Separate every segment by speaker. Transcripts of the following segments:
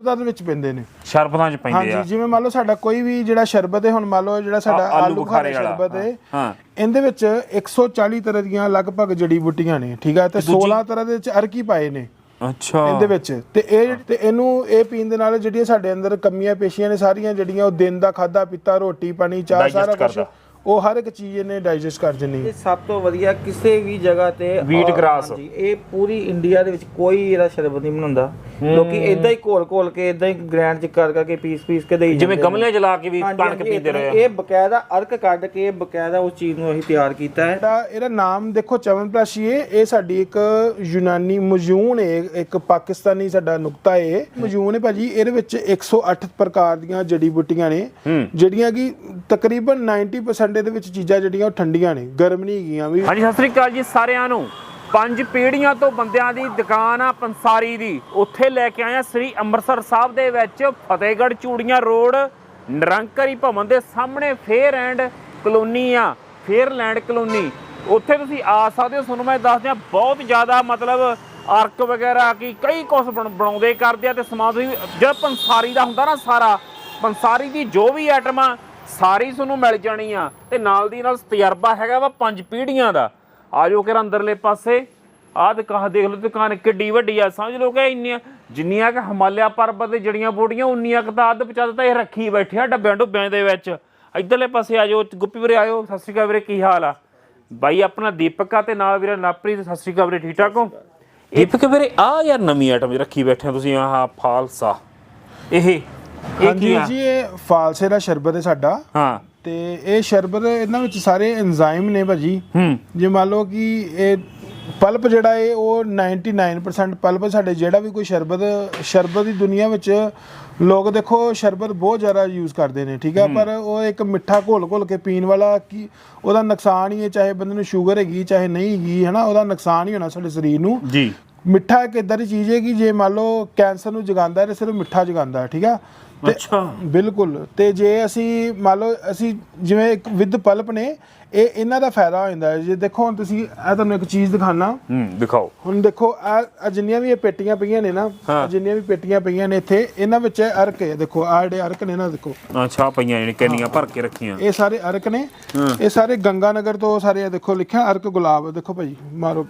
Speaker 1: ਦਾ ਦੇ ਵਿੱਚ ਪੈਂਦੇ ਨੇ।
Speaker 2: ਸ਼ਰਬਤਾਂ ਚ ਪੈਂਦੇ ਆ।
Speaker 1: ਹਾਂਜੀ ਜਿਵੇਂ ਮੰਨ ਲਓ ਸਾਡਾ ਕੋਈ ਵੀ ਜਿਹੜਾ ਸ਼ਰਬਤ ਹੈ ਹੁਣ ਮੰਨ ਲਓ ਜਿਹੜਾ ਸਾਡਾ
Speaker 2: ਆ- ਆਲੂ
Speaker 1: ਆਲੂ ਬੁਖਾਰੇ
Speaker 2: ਬੁਖਾਰੇ ਵਾਲਾ,
Speaker 1: ਸ਼ਰਬਤ ਹੈ
Speaker 2: ਹਾਂ।
Speaker 1: ਇਹਦੇ ਵਿੱਚ 140 ਤਰ੍ਹਾਂ ਦੀਆਂ ਲਗਭਗ ਜੜੀ ਬੂਟੀਆਂ ਨੇ ਠੀਕ ਹੈ ਤੇ 16 ਤਰ੍ਹਾਂ ਦੇ ਵਿੱਚ ਅਰਕੀ ਪਾਏ ਨੇ
Speaker 2: ਅੱਛਾ।
Speaker 1: ਇਹਦੇ ਵਿੱਚ। ਤੇ ਇਹ ਤੇ ਇਹਨੂੰ ਇਹ ਪੀਣ ਦੇ ਨਾਲ ਜਿਹੜੀਆਂ ਸਾਡੇ ਅੰਦਰ ਕਮੀਆਂ ਪੇਸ਼ੀਆਂ ਨੇ ਸਾਰੀਆਂ ਜਿਹੜੀਆਂ ਉਹ ਦਿਨ ਦਾ ਖਾਦਾ ਪੀਤਾ ਰੋਟੀ ਪਾਣੀ ਚਾਹ
Speaker 2: Digest
Speaker 1: ਸਾਰਾ ਕੁਝ
Speaker 2: ਕਰਦਾ।
Speaker 1: ਉਹ ਹਰ ਇੱਕ ਚੀਜ਼ ਇਹਨੇ ਡਾਈਜੈਸਟ ਕਰ ਜੰਨੀ
Speaker 3: ਇਹ ਸਭ ਤੋਂ ਵਧੀਆ ਕਿਸੇ ਵੀ ਜਗ੍ਹਾ ਤੇ
Speaker 2: Wheat
Speaker 3: ਔਰ-
Speaker 2: grass।
Speaker 3: ਹਾਂਜੀ, ਇਹ ਪੂਰੀ ਇੰਡੀਆ ਦੇ ਵਿੱਚ ਕੋਈ ਇਹਦਾ ਸ਼ਰਬਤ ਨਹੀਂ ਬਣਾਉਂਦਾ। ਲੋਕੀ ਇਦਾਂ ਹੀ ਘੋਲ ਘੋਲ ਕੇ ਇਦਾਂ ਹੀ ਗ੍ਰੈਂਡ ਚ ਕਰ ਕਰਕੇ ਪੀਸ ਪੀਸ ਕੇ ਦੇਈ
Speaker 2: ਜਿਵੇਂ
Speaker 3: ਜਾਂਦੇ ਨੇ।
Speaker 2: ਗਮਲੇ ਚ ਲਾ ਕੇ ਵੀ
Speaker 3: ਹਾਂਜੀ,
Speaker 2: ਕਣਕ
Speaker 3: ਹਾਂਜੀ,
Speaker 2: ਪੀਂਦੇ ਰਹੇ
Speaker 3: ਇਹ ਬਕਾਇਦਾ ਅਰਕ ਕੱਢ ਕੇ ਬਕਾਇਦਾ ਉਸ ਚੀਜ਼ ਨੂੰ ਅਸੀਂ ਤਿਆਰ ਕੀਤਾ ਹੈ।
Speaker 1: ਇਹਦਾ ਇਹਦਾ ਨਾਮ ਦੇਖੋ ਚਵਨਪ੍ਰਾਸ਼ੀ ਹੈ ਇਹ ਸਾਡੀ ਇੱਕ ਯੂਨਾਨੀ ਮਜੂਨ ਹੈ ਇੱਕ ਪਾਕਿਸਤਾਨੀ ਸਾਡਾ ਨੁਕਤਾ ਹੈ ਮਜੂਨ ਹੈ ਭਾਜੀ ਇਹਦੇ ਵਿੱਚ 108 ਪ੍ਰਕਾਰ ਦੀਆਂ ਜੜੀ ਬੂਟੀਆਂ ਨੇ ਜਿਹੜੀਆਂ ਕਿ ਤਕਰੀਬਨ 90% ਇਹਦੇ ਵਿੱਚ ਚੀਜ਼ਾਂ ਜਿਹੜੀਆਂ ਉਹ ਠੰਡੀਆਂ ਨੇ, ਗਰਮ ਨਹੀਂ ਹੈਗੀਆਂ ਵੀ।
Speaker 2: ਹਾਂਜੀ, ਸਤਿ ਸ੍ਰੀ ਅਕਾਲ ਜੀ ਸਾਰਿਆਂ ਨੂੰ। ਪੰਜ ਪੀੜ੍ਹੀਆਂ ਤੋਂ ਬੰਦਿਆਂ ਦੀ ਦੁਕਾਨ ਆ ਪੰਸਾਰੀ ਦੀ। ਉੱਥੇ ਲੈ ਕੇ ਆਇਆ ਸ੍ਰੀ ਅੰਮ੍ਰਿਤਸਰ ਸਾਹਿਬ ਦੇ ਵਿੱਚ ਫਤਿਹਗੜ੍ਹ ਚੂੜੀਆਂ ਰੋਡ, ਨਿਰੰਕਰੀ ਭਵਨ ਦੇ ਸਾਹਮਣੇ ਫੇਅਰ ਐਂਡ ਕਲੋਨੀ ਆ ਫੇਅਰਲੈਂਡ ਕਲੋਨੀ। ਉੱਥੇ ਤੁਸੀਂ ਆ ਸਕਦੇ ਹੋ, ਤੁਹਾਨੂੰ ਮੈਂ ਦੱਸ ਦਿਆਂ, ਬਹੁਤ ਜ਼ਿਆਦਾ ਮਤਲਬ ਆਰਕ ਵਗੈਰਾ ਕੀ ਕਈ ਕੁਛ ਬਣ- ਬਣਾਉਂਦੇ ਕਰਦੇ ਆ ਤੇ ਸਮਾਨ ਤੁਸੀਂ ਜਿਹੜਾ ਪੰਸਾਰੀ ਦਾ ਹੁੰਦਾ ਨਾ ਸਾਰਾ, ਪੰਸਾਰੀ ਦੀ ਜੋ ਵੀ ਆਈਟਮ ਆ ਸਾਰੀ ਤੁਹਾਨੂੰ ਮਿਲ ਜਾਣੀ ਆ। ਤੇ ਨਾਲ ਦੀ ਨਾਲ ਤਜਰਬਾ ਹੈਗਾ ਵਾ ਪੰਜ ਪੀੜੀਆਂ ਦਾ। ਆਜੋ ਕਿ ਅੰਦਰਲੇ ਪਾਸੇ। ਆਹ ਦੁਕਾਨ ਦੇਖ ਲਓ, ਦੁਕਾਨ ਕਿੱਡੀ ਵੱਡੀ ਆ। ਸਮਝ ਲਓ ਕਿ ਇੰਨੀਆਂ ਜਿੰਨੀਆਂ ਕਿ ਹਿਮਾਲਿਆ ਪਰਬਤ ਦੇ ਜੜੀਆਂ ਬੂਟੀਆਂ, ਉਨੀਆਂ ਕੁ ਤਾਂ ਅੱਧ ਪਚੱਧ ਤਾਂ ਇਹ ਰੱਖੀ ਬੈਠੇ ਆ ਡੱਬਿਆਂ ਡੁੱਬਿਆਂ ਦੇ ਵਿੱਚ। ਇਧਰਲੇ ਪਾਸੇ ਆਜੋ, ਗੁੱਪੀ ਵੀਰੇ ਆਇਓ। ਸਤਿ ਸ਼੍ਰੀ ਅਕਾਲ ਵੀਰੇ, ਕੀ ਹਾਲ ਆ? ਬਾਈ, ਆਪਣਾ ਦੀਪਕ ਆ ਤੇ ਨਾਲ ਵੀਰੇ ਨਾਪਰੀ ਸਤਿ ਸ਼੍ਰੀ ਅਕਾਲ ਵੀਰੇ ਠੀਕ ਠਾਕ ਹੋ? ਦੀਪਕ ਵੀਰੇ ਆ ਯਾਰ ਨਵੀਂ ਆਈਟਮ ਰੱਖੀ ਬੈਠੇ ਤੁਸੀਂ, ਆਹ ਫਾਲਸਾ। ਇਹ ਇਹ ਕੀ
Speaker 1: ਹਾਂਜੀ
Speaker 2: ਆ?
Speaker 1: ਜੀ ਇਹ ਫਾਲਸੇ ਦਾ ਸ਼ਰਬਤ ਹੈ ਸਾਡਾ।
Speaker 2: ਹਾਂ।
Speaker 1: ਤੇ ਇਹ ਸ਼ਰਬਤ ਇਹਨਾਂ ਵਿੱਚ ਸਾਰੇ ਐਂਜ਼ਾਈਮ ਨੇ ਭਾਜੀ।
Speaker 2: ਹੂੰ।
Speaker 1: ਜੇ ਮੰਨ ਲਓ ਕਿ ਇਹ ਪਲਪ ਜਿਹੜਾ ਹੈ ਉਹ 99% ਪਲਪ ਸਾਡੇ ਜਿਹੜਾ ਵੀ ਕੋਈ ਸ਼ਰਬਤ ਸ਼ਰਬਤ ਦੀ ਦੁਨੀਆ ਵਿੱਚ ਲੋਕ ਦੇਖੋ ਸ਼ਰਬਤ ਬਹੁਤ ਜ਼ਿਆਦਾ ਯੂਜ਼ ਕਰਦੇ ਨੇ ਠੀਕ ਹੈ? ਪਰ ਉਹ ਇੱਕ ਮਿੱਠਾ ਘੋਲ ਘੋਲ ਕੇ ਪੀਣ ਵਾਲਾ ਕੀ ਉਹਦਾ ਨੁਕਸਾਨ ਹੀ ਹੈ ਚਾਹੇ ਬੰਦੇ ਨੂੰ ਸ਼ੂਗਰ ਹੈਗੀ ਚਾਹੇ ਨਹੀਂ ਹੈਗੀ ਹੈ ਨਾ ਉਹਦਾ ਨੁਕਸਾਨ ਹੀ ਹੋਣਾ ਸਾਡੇ ਸਰੀਰ ਨੂੰ।
Speaker 2: ਜੀ।
Speaker 1: ਮਿੱਠਾ ਇੱਕ ਇਦਾਂ ਦੀ ਚੀਜ਼ ਹੈ ਕਿ ਜੇ ਮੰਨ ਲਓ ਕੈਂਸਰ ਨੂੰ ਜਗਾਉਂਦਾ ਹੈ ਤੇ ਸਿਰਫ ਮਿੱਠਾ ਜਗਾਉਂਦਾ ਹੈ ਠੀਕ ਆ
Speaker 2: ਅੱਛਾ।
Speaker 1: ਬਿਲਕੁਲ ਤੇ ਜੇ ਅਸੀਂ ਮੰਨ ਲਓ ਅਸੀਂ ਜਿਵੇਂ ਇੱਕ ਵਿਦ ਪਲਪ ਨੇ ਇਹ ਇਹਨਾਂ ਦਾ ਫਾਇਦਾ ਹੋ ਜਾਂਦਾ ਹੈ। ਜੇ ਦੇਖੋ ਹੁਣ ਤੁਸੀਂ ਇਹ ਤੁਹਾਨੂੰ ਇੱਕ ਚੀਜ਼ ਦਿਖਾਣਾ
Speaker 2: ਹੂੰ ਦਿਖਾਓ।
Speaker 1: ਹੁਣ ਦੇਖੋ ਆ ਜਿੰਨੀਆਂ ਵੀ ਇਹ ਪੇਟੀਆਂ ਪਈਆਂ ਨੇ ਨਾ ਜਿੰਨੀਆਂ ਵੀ ਪੇਟੀਆਂ ਪਈਆਂ ਨੇ ਇੱਥੇ ਇਹਨਾਂ ਵਿੱਚ ਅਰਕ ਹੈ। ਦੇਖੋ ਆ ਜਿਹੜੇ ਅਰਕ ਨੇ ਨਾ ਦੇਖੋ।
Speaker 2: ਅੱਛਾ ਪਈਆਂ ਜਿਹੜੀ ਕੈਨੀਆਂ ਭਰ ਕੇ ਰੱਖੀਆਂ।
Speaker 1: ਇਹ ਸਾਰੇ ਅਰਕ ਨੇ। ਇਹ ਸਾਰੇ ਗੰਗਾ ਨਗਰ ਤੋਂ ਸਾਰੇ ਇਹ ਦੇਖੋ ਲਿਖਿਆ ਅਰਕ ਗੁਲਾਬ। ਦੇਖੋ ਭਾਈ ਮਾਰੋ।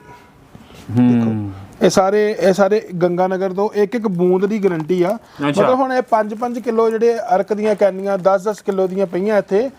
Speaker 1: ਦੇਖੋ। ਇਹ ਸਾਰੇ ਇਹ ਸਾਰੇ ਗੰਗਾ ਨਗਰ ਤੋਂ ਇੱਕ ਇੱਕ ਬੂੰਦ ਦੀ ਗਾਰੰਟੀ ਆ। ਮਤਲਬ ਹੁਣ ਇਹ 5-5 ਕਿਲੋ ਜਿਹੜੇ ਅਰਕ ਦੀਆਂ ਕੈਨੀਆਂ 10-10 ਕਿਲੋ ਦੀਆਂ ਪਈਆਂ ਇੱਥੇ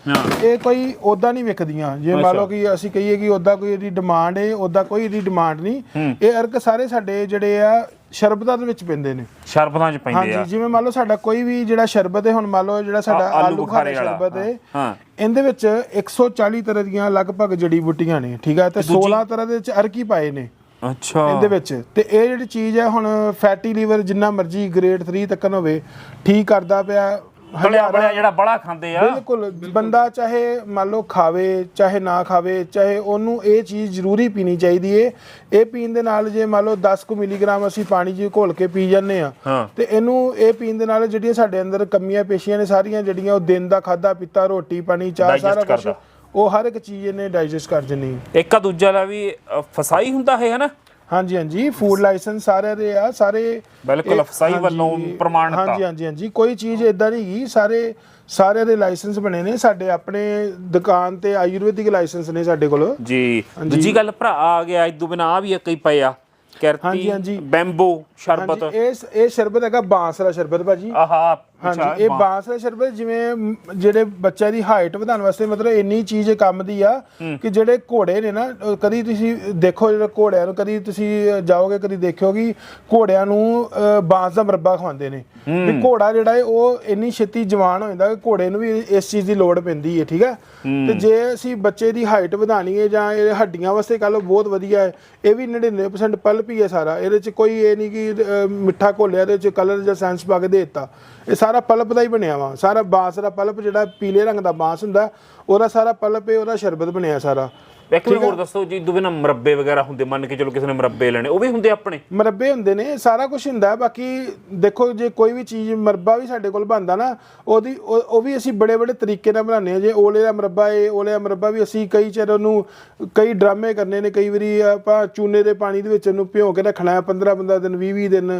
Speaker 1: ਇਹ ਕੋਈ ਉਦਾਂ ਨਹੀਂ ਵਿਕਦੀਆਂ। ਜੇ ਮੰਨ ਲਓ ਕਿ ਅਸੀਂ ਕਹੀਏ ਕਿ ਉਦਾਂ ਕੋਈ ਇਹਦੀ ਡਿਮਾਂਡ ਹੈ ਉਦਾਂ ਕੋਈ ਇਹਦੀ ਡਿਮਾਂਡ ਨਹੀਂ। ਇਹ ਅਰਕ ਸਾਰੇ ਸਾਡੇ ਜਿਹੜੇ ਆ ਸ਼ਰਬਤਾਂ ਦੇ ਵਿੱਚ ਪੈਂਦੇ ਨੇ।
Speaker 2: ਸ਼ਰਬਤਾਂ ਚ ਪੈਂਦੇ ਆ।
Speaker 1: ਹਾਂਜੀ ਜਿਵੇਂ ਮੰਨ ਲਓ ਸਾਡਾ ਕੋਈ ਵੀ ਜਿਹੜਾ ਸ਼ਰਬਤ ਹੈ ਹੁਣ ਮੰਨ ਲਓ ਜਿਹੜਾ ਸਾਡਾ
Speaker 2: ਆ- ਆਲੂ
Speaker 1: ਬੁਖਾਰੇ ਸ਼ਰਬਤ ਹੈ
Speaker 2: ਹਾਂ।
Speaker 1: ਇਹਦੇ ਵਿੱਚ 140 ਤਰ੍ਹਾਂ ਦੀਆਂ ਲਗਭਗ ਜੜੀ ਬੂਟੀਆਂ ਨੇ ਠੀਕ ਹੈ ਤੇ 16 ਤਰ੍ਹਾਂ ਦੇ ਵਿੱਚ ਅਰਕੀ ਪਾਏ ਨੇ।
Speaker 2: ਅੱਛਾ।
Speaker 1: ਇਹਦੇ ਵਿੱਚ। ਤੇ ਇਹ ਜਿਹੜੀ ਚੀਜ਼ ਹੈ ਹੁਣ ਫੈਟੀ ਲੀਵਰ ਜਿੰਨਾ ਮਰਜ਼ੀ ਗ੍ਰੇਡ 3 ਤੱਕਨ ਹੋਵੇ ਠੀਕ ਕਰਦਾ ਪਿਆ
Speaker 2: ਬੜਿਆ ਬੜਿਆ ਜਿਹੜਾ ਬੜਾ ਖਾਂਦੇ ਆ।
Speaker 1: ਬਿਲਕੁਲ ਬੰਦਾ ਚਾਹੇ ਮੰਨ ਲਓ ਖਾਵੇ ਚਾਹੇ ਨਾ ਖਾਵੇ ਚਾਹੇ ਉਹਨੂੰ ਇਹ ਚੀਜ਼ ਜ਼ਰੂਰੀ ਪੀਣੀ ਚਾਹੀਦੀ ਏ। ਇਹ ਪੀਣ ਦੇ ਨਾਲ ਜੇ ਮੰਨ ਲਓ 10 ਕੁ ਮਿਲੀਗ੍ਰਾਮ ਅਸੀਂ ਪਾਣੀ 'ਚ ਘੋਲ ਕੇ ਪੀ ਜਾਂਦੇ ਆ। ਤੇ ਇਹਨੂੰ ਇਹ ਪੀਣ ਦੇ ਨਾਲ ਜਿਹੜੀਆਂ ਸਾਡੇ ਅੰਦਰ ਕਮੀਆਂ ਪੇਸ਼ੀਆਂ ਨੇ ਸਾਰੀਆਂ ਜਿਹੜੀਆਂ ਉਹ ਦਿਨ ਦਾ ਖਾਦਾ ਪੀਤਾ ਰੋਟੀ ਪਾਣੀ ਚਾਹ ਸਾਰਾ ਕੁਝ। ਉਹ ਹਰ ਇੱਕ ਚੀਜ਼ ਇਹਨੇ ਡਾਈਜੈਸਟ ਕਰ ਜੰਨੀ
Speaker 2: ਇੱਕ ਆ ਦੂਜਾ ਲਾ ਵੀ ਅ, ਫਸਾਈ ਹੁੰਦਾ ਹੈ ਹਨਾ?
Speaker 1: ਹਾਂਜੀ ਹਾਂਜੀ ਫੂਡ ਲਾਇਸੈਂਸ ਸਾਰਿਆਂ ਦੇ ਆ ਸਾਰੇ
Speaker 2: ਬਿਲਕੁਲ ਅਫਸਾਈ ਵੱਲੋਂ ਪ੍ਰਮਾਣਿਤ।
Speaker 1: ਹਾਂਜੀ ਹਾਂਜੀ ਹਾਂਜੀ ਕੋਈ ਚੀਜ਼ ਇਦਾਂ ਨਹੀਂ ਗਈ ਸਾਰੇ ਸਾਰਿਆਂ ਦੇ ਲਾਇਸੈਂਸ ਬਣੇ ਨੇ ਸਾਡੇ ਆਪਣੇ ਦੁਕਾਨ ਤੇ ਆਯੁਰਵੈਦਿਕ ਲਾਇਸੈਂਸ ਨੇ ਸਾਡੇ ਕੋਲ।
Speaker 2: ਜੀ ਦੂਜੀ ਗੱਲ ਭਰਾ ਆ ਗਿਆ ਇਦੋਂ ਬਿਨਾ ਆ ਵੀ ਕਈ ਪਏ ਆ
Speaker 1: ਹਾਂਜੀ,
Speaker 2: ਕਿਰਤੀ
Speaker 1: ਹਾਂਜੀ।
Speaker 2: ਬੈਂਬੋ ਸ਼ਰਬਤ।
Speaker 1: ਹਾਂਜੀ ਇਹ ਇਹ ਸ਼ਰਬਤ ਹੈਗਾ ਬਾਂਸ ਦਾ ਸ਼ਰਬਤ ਭਾਜੀ।
Speaker 2: ਆਹਾ
Speaker 1: ਹਾਂਜੀ ਇਹ ਬਾਂਸ ਦਾ ਸ਼ਰਬਤ ਜਿਵੇਂ ਜਿਹੜੇ ਬੱਚਿਆਂ ਦੀ ਹਾਈਟ ਵਧਾਉਣ ਵਾਸਤੇ ਮਤਲਬ ਇੰਨੀ ਚੀਜ਼ ਕੰਮ ਦੀ ਆ ਕਿ ਜਿਹੜੇ ਘੋੜੇ ਨੇ ਨਾ ਕਦੀ ਤੁਸੀਂ ਦੇਖੋ ਜਿਹੜੇ ਘੋੜਿਆਂ ਨੂੰ ਕਦੀ ਤੁਸੀਂ ਜਾਓਗੇ ਕਦੀ ਦੇਖਿਓਗੇ ਘੋੜਿਆਂ ਨੂੰ ਬਾਂਸ ਦਾ ਮਰੱਬਾ ਖਵਾਉਂਦੇ ਨੇ। ਵੀ ਘੋੜਾ ਜਿਹੜਾ ਹੈ ਉਹ ਇੰਨੀ ਛੇਤੀ ਜਵਾਨ ਹੋ ਜਾਂਦਾ ਕਿ ਘੋੜੇ ਨੂੰ ਵੀ ਇਸ ਚੀਜ਼ ਦੀ ਲੋੜ ਪੈਂਦੀ ਹੈ ਠੀਕ ਹੈ। ਤੇ ਜੇ ਅਸੀਂ ਬੱਚੇ ਦੀ ਹਾਈਟ ਵਧਾਣੀ ਹੈ ਜਾਂ ਇਹ ਹੱਡੀਆਂ ਵਾਸਤੇ ਕਹ ਲਓ ਬਹੁਤ ਵਧੀਆ ਹੈ ਇਹ ਵੀ 99% ਪਲਪ ਹੀ ਹੈ ਸਾਰਾ। ਇਹਦੇ ਚ ਕੋਈ ਇਹ ਨਹੀਂ ਕਿ ਮਿੱਠਾ ਘੋਲਿਆ ਇਹਦੇ ਚ ਕਲਰ ਜਾਂ ਸੈਂਸ ਪਾ ਕੇ ਦੇ ਦਿੱਤਾ। ਇਹ ਸਾਰਾ ਸਾਰਾ ਪਲਪ ਦਾ ਹੀ ਬਣਿਆ ਵਾ। ਸਾਰਾ ਬਾਂਸ ਦਾ ਪਲਪ ਜਿਹੜਾ ਪੀਲੇ ਰੰਗ ਦਾ ਬਾਂਸ ਹੁੰਦਾ, ਉਹਦਾ ਸਾਰਾ ਪਲਪ ਹੈ ਉਹਦਾ ਸ਼ਰਬਤ ਬਣਿਆ ਸਾਰਾ।
Speaker 2: ਇੱਕ ਮਿੰਟ ਹੋਰ ਦੱਸੋ ਜੀ ਦੁਬੇ ਨਾ ਮਰੱਬੇ ਵਗੈਰਾ ਹੁੰਦੇ ਮੰਨ ਕੇ ਚਲੋ ਕਿਸੇ ਨੇ ਮਰੱਬੇ ਲੈਣੇ ਉਹ ਵੀ ਹੁੰਦੇ ਆਪਣੇ?
Speaker 1: ਮਰੱਬੇ ਹੁੰਦੇ ਨੇ ਸਾਰਾ ਕੁਝ ਹੁੰਦਾ ਹੈ, ਬਾਕੀ ਦੇਖੋ ਜੇ ਕੋਈ ਵੀ ਚੀਜ਼ ਮਰੱਬਾ ਵੀ ਸਾਡੇ ਕੋਲ ਬਣਦਾ ਨਾ ਉਹਦੀ ਉਹ ਵੀ ਅਸੀਂ ਬੜੇ ਬੜੇ ਤਰੀਕੇ ਨਾਲ ਬਣਾਉਂਦੇ ਆ ਜੇ ਓਲੇ ਦਾ ਮਰੱਬਾ ਏ ਓਲੇ ਦਾ ਮਰੱਬਾ ਵੀ ਅਸੀਂ ਕਈ ਚਿਰ ਉਹਨੂੰ ਕਈ ਡਰਾਮੇ ਕਰਨੇ ਨੇ ਕਈ ਵਾਰੀ ਆਪਾਂ ਚੂਨੇ ਦੇ ਪਾਣੀ ਦੇ ਵਿੱਚ ਉਹਨੂੰ ਭਿਓ ਕੇ ਰੱਖਣਾ ਹੈ 15 15 ਦਿਨ 20 20 ਦਿਨ।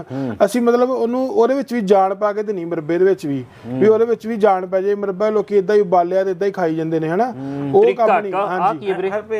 Speaker 1: ਅਸੀਂ ਮਤਲਬ ਉਹਨੂੰ ਉਹਦੇ ਵਿੱਚ ਵੀ ਜਾਨ ਪਾ ਕੇ ਤੇ ਨਹੀਂ ਮਰੱਬੇ ਦੇ ਵਿੱਚ ਵੀ। ਵੀ ਉਹਦੇ ਵਿੱਚ ਵੀ ਜਾਨ ਪੈ ਜੇ ਮਰੱਬਾ ਲੋਕੀ ਇਦਾਂ ਹੀ ਉਬਾਲਿਆ ਤੇ ਇਦਾਂ ਹੀ ਖਾਈ ਜਾਂਦੇ ਨੇ ਹਨਾ? ਉਹ ਕੰਮ ਨਹੀਂ
Speaker 2: ਆ
Speaker 1: ਹਾਂਜੀ।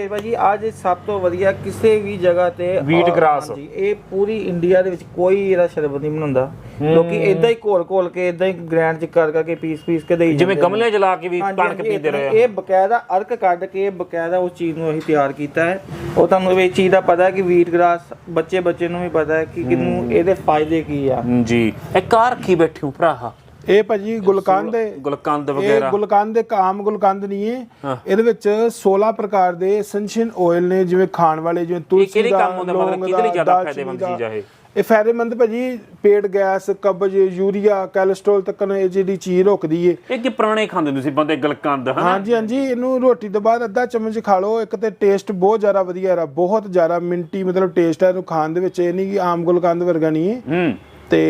Speaker 3: ਹਰਪ੍ਰੀਤ ਭਾਜੀ ਅੱਜ ਸਭ ਤੋਂ ਵਧੀਆ ਕਿਸੇ ਵੀ ਜਗ੍ਹਾ ਤੇ
Speaker 2: Wheat
Speaker 3: ਔਰ-
Speaker 2: grass।
Speaker 3: ਹਾਂਜੀ, ਇਹ ਪੂਰੀ ਇੰਡੀਆ ਦੇ ਵਿੱਚ ਕੋਈ ਇਹਦਾ ਸ਼ਰਬਤ ਨਹੀਂ ਬਣਾਉਂਦਾ। ਲੋਕੀ ਇਦਾਂ ਹੀ ਘੋਲ ਘੋਲ ਕੇ ਇਦਾਂ ਹੀ ਗ੍ਰੈਂਡ ਚ ਕਰ ਕਰਕੇ ਪੀਸ ਪੀਸ ਕੇ ਦੇਈ
Speaker 2: ਜਿਵੇਂ
Speaker 3: ਜਾਂਦੇ ਨੇ।
Speaker 2: ਗਮਲੇ ਜਲਾ ਕੇ ਵੀ
Speaker 3: ਹਾਂਜੀ,
Speaker 2: ਕਣਕ
Speaker 3: ਹਾਂਜੀ,
Speaker 2: ਪੀਂਦੇ
Speaker 3: ਇਹ
Speaker 2: ਰਹੇ ਆ।
Speaker 3: ਇਹ ਬਕਾਇਦਾ ਅਰਕ ਕੱਢ ਕੇ ਬਕਾਇਦਾ ਉਸ ਚੀਜ਼ ਨੂੰ ਅਸੀਂ ਤਿਆਰ ਕੀਤਾ ਹੈ। ਉਹ ਤੁਹਾਨੂੰ ਇਹ ਚੀਜ਼ ਦਾ ਪਤਾ ਹੈ ਕਿ ਵੀਟ ਗ੍ਰਾਸ ਬੱਚੇ ਬੱਚੇ ਨੂੰ ਵੀ ਪਤਾ ਹੈ ਕਿ ਕਿਨੂੰ ਇਹਦੇ ਫਾਇਦੇ ਕੀ ਆ।
Speaker 2: ਜੀ। ਇਹ ਕਾਰ ਰੱਖੀ ਬੈਠੇ ਹੋ ਭਰਾ
Speaker 1: ਇਹ ਭਾਜੀ ਗੁਲਕੰਦ
Speaker 2: ਗੁਲਕੰਦ
Speaker 1: ਇਹ
Speaker 2: ਵਗੈਰਾ।
Speaker 1: ਗੁਲਕੰਦ ਇੱਕ ਆਮ ਗੁਲਕੰਦ ਨਹੀਂ ਹੈ। ਇਹਦੇ ਵਿੱਚ 16 ਪ੍ਰਕਾਰ ਦੇ ਐਸੈਂਸ਼ੀਅਲ ਆਇਲ ਨੇ ਜਿਵੇਂ ਖਾਣ ਵਾਲੇ ਜਿਵੇਂ ਤੁਲਸੀ
Speaker 2: ਕਿਹੜੇ
Speaker 1: ਦਾ
Speaker 2: ਕੰਮ ਆਉਂਦਾ ਮਤਲਬ ਕਿਹਦੇ ਲਈ ਜ਼ਿਆਦਾ ਫਾਇਦੇਮੰਦ। ਚੀਜ਼ ਆ ਇਹ?
Speaker 1: ਇਹ ਫਾਇਦੇਮੰਦ ਭਾਜੀ ਪੇਟ ਗੈਸ ਕਬਜ਼ ਯੂਰੀਆ ਕੋਲੇਸਟ੍ਰੋਲ ਤੱਕ ਇਹ ਜਿਹੜੀ ਚੀਜ਼ ਰੋਕਦੀ ਏ।
Speaker 2: ਇਹ ਕੀ ਪੁਰਾਣੇ ਖਾਂਦੇ ਹੁੰਦੇ ਸੀ ਬੰਦੇ ਗਲਕੰਦ ਹਨਾ?
Speaker 1: ਹਾਂਜੀ ਹਾਂਜੀ ਇਹਨੂੰ ਰੋਟੀ ਤੋਂ ਬਾਅਦ ਅੱਧਾ ਚਮਚ ਖਾ ਲਓ। ਇੱਕ ਤੇ ਟੇਸਟ ਬਹੁਤ ਜ਼ਿਆਦਾ ਵਧੀਆ ਹੈ ਬਹੁਤ ਜ਼ਿਆਦਾ ਮਿੰਟੀ ਮਤਲਬ ਟੇਸਟ ਹੈ ਇਹਨੂੰ ਖਾਣ ਦੇ ਵਿੱਚ। ਇਹ ਨਹੀਂ ਕਿ ਆਮ ਗੁਲਕੰਦ ਵਰਗਾ ਨਹੀਂ ਹੈ
Speaker 2: ਹੂੰ।
Speaker 1: ਤੇ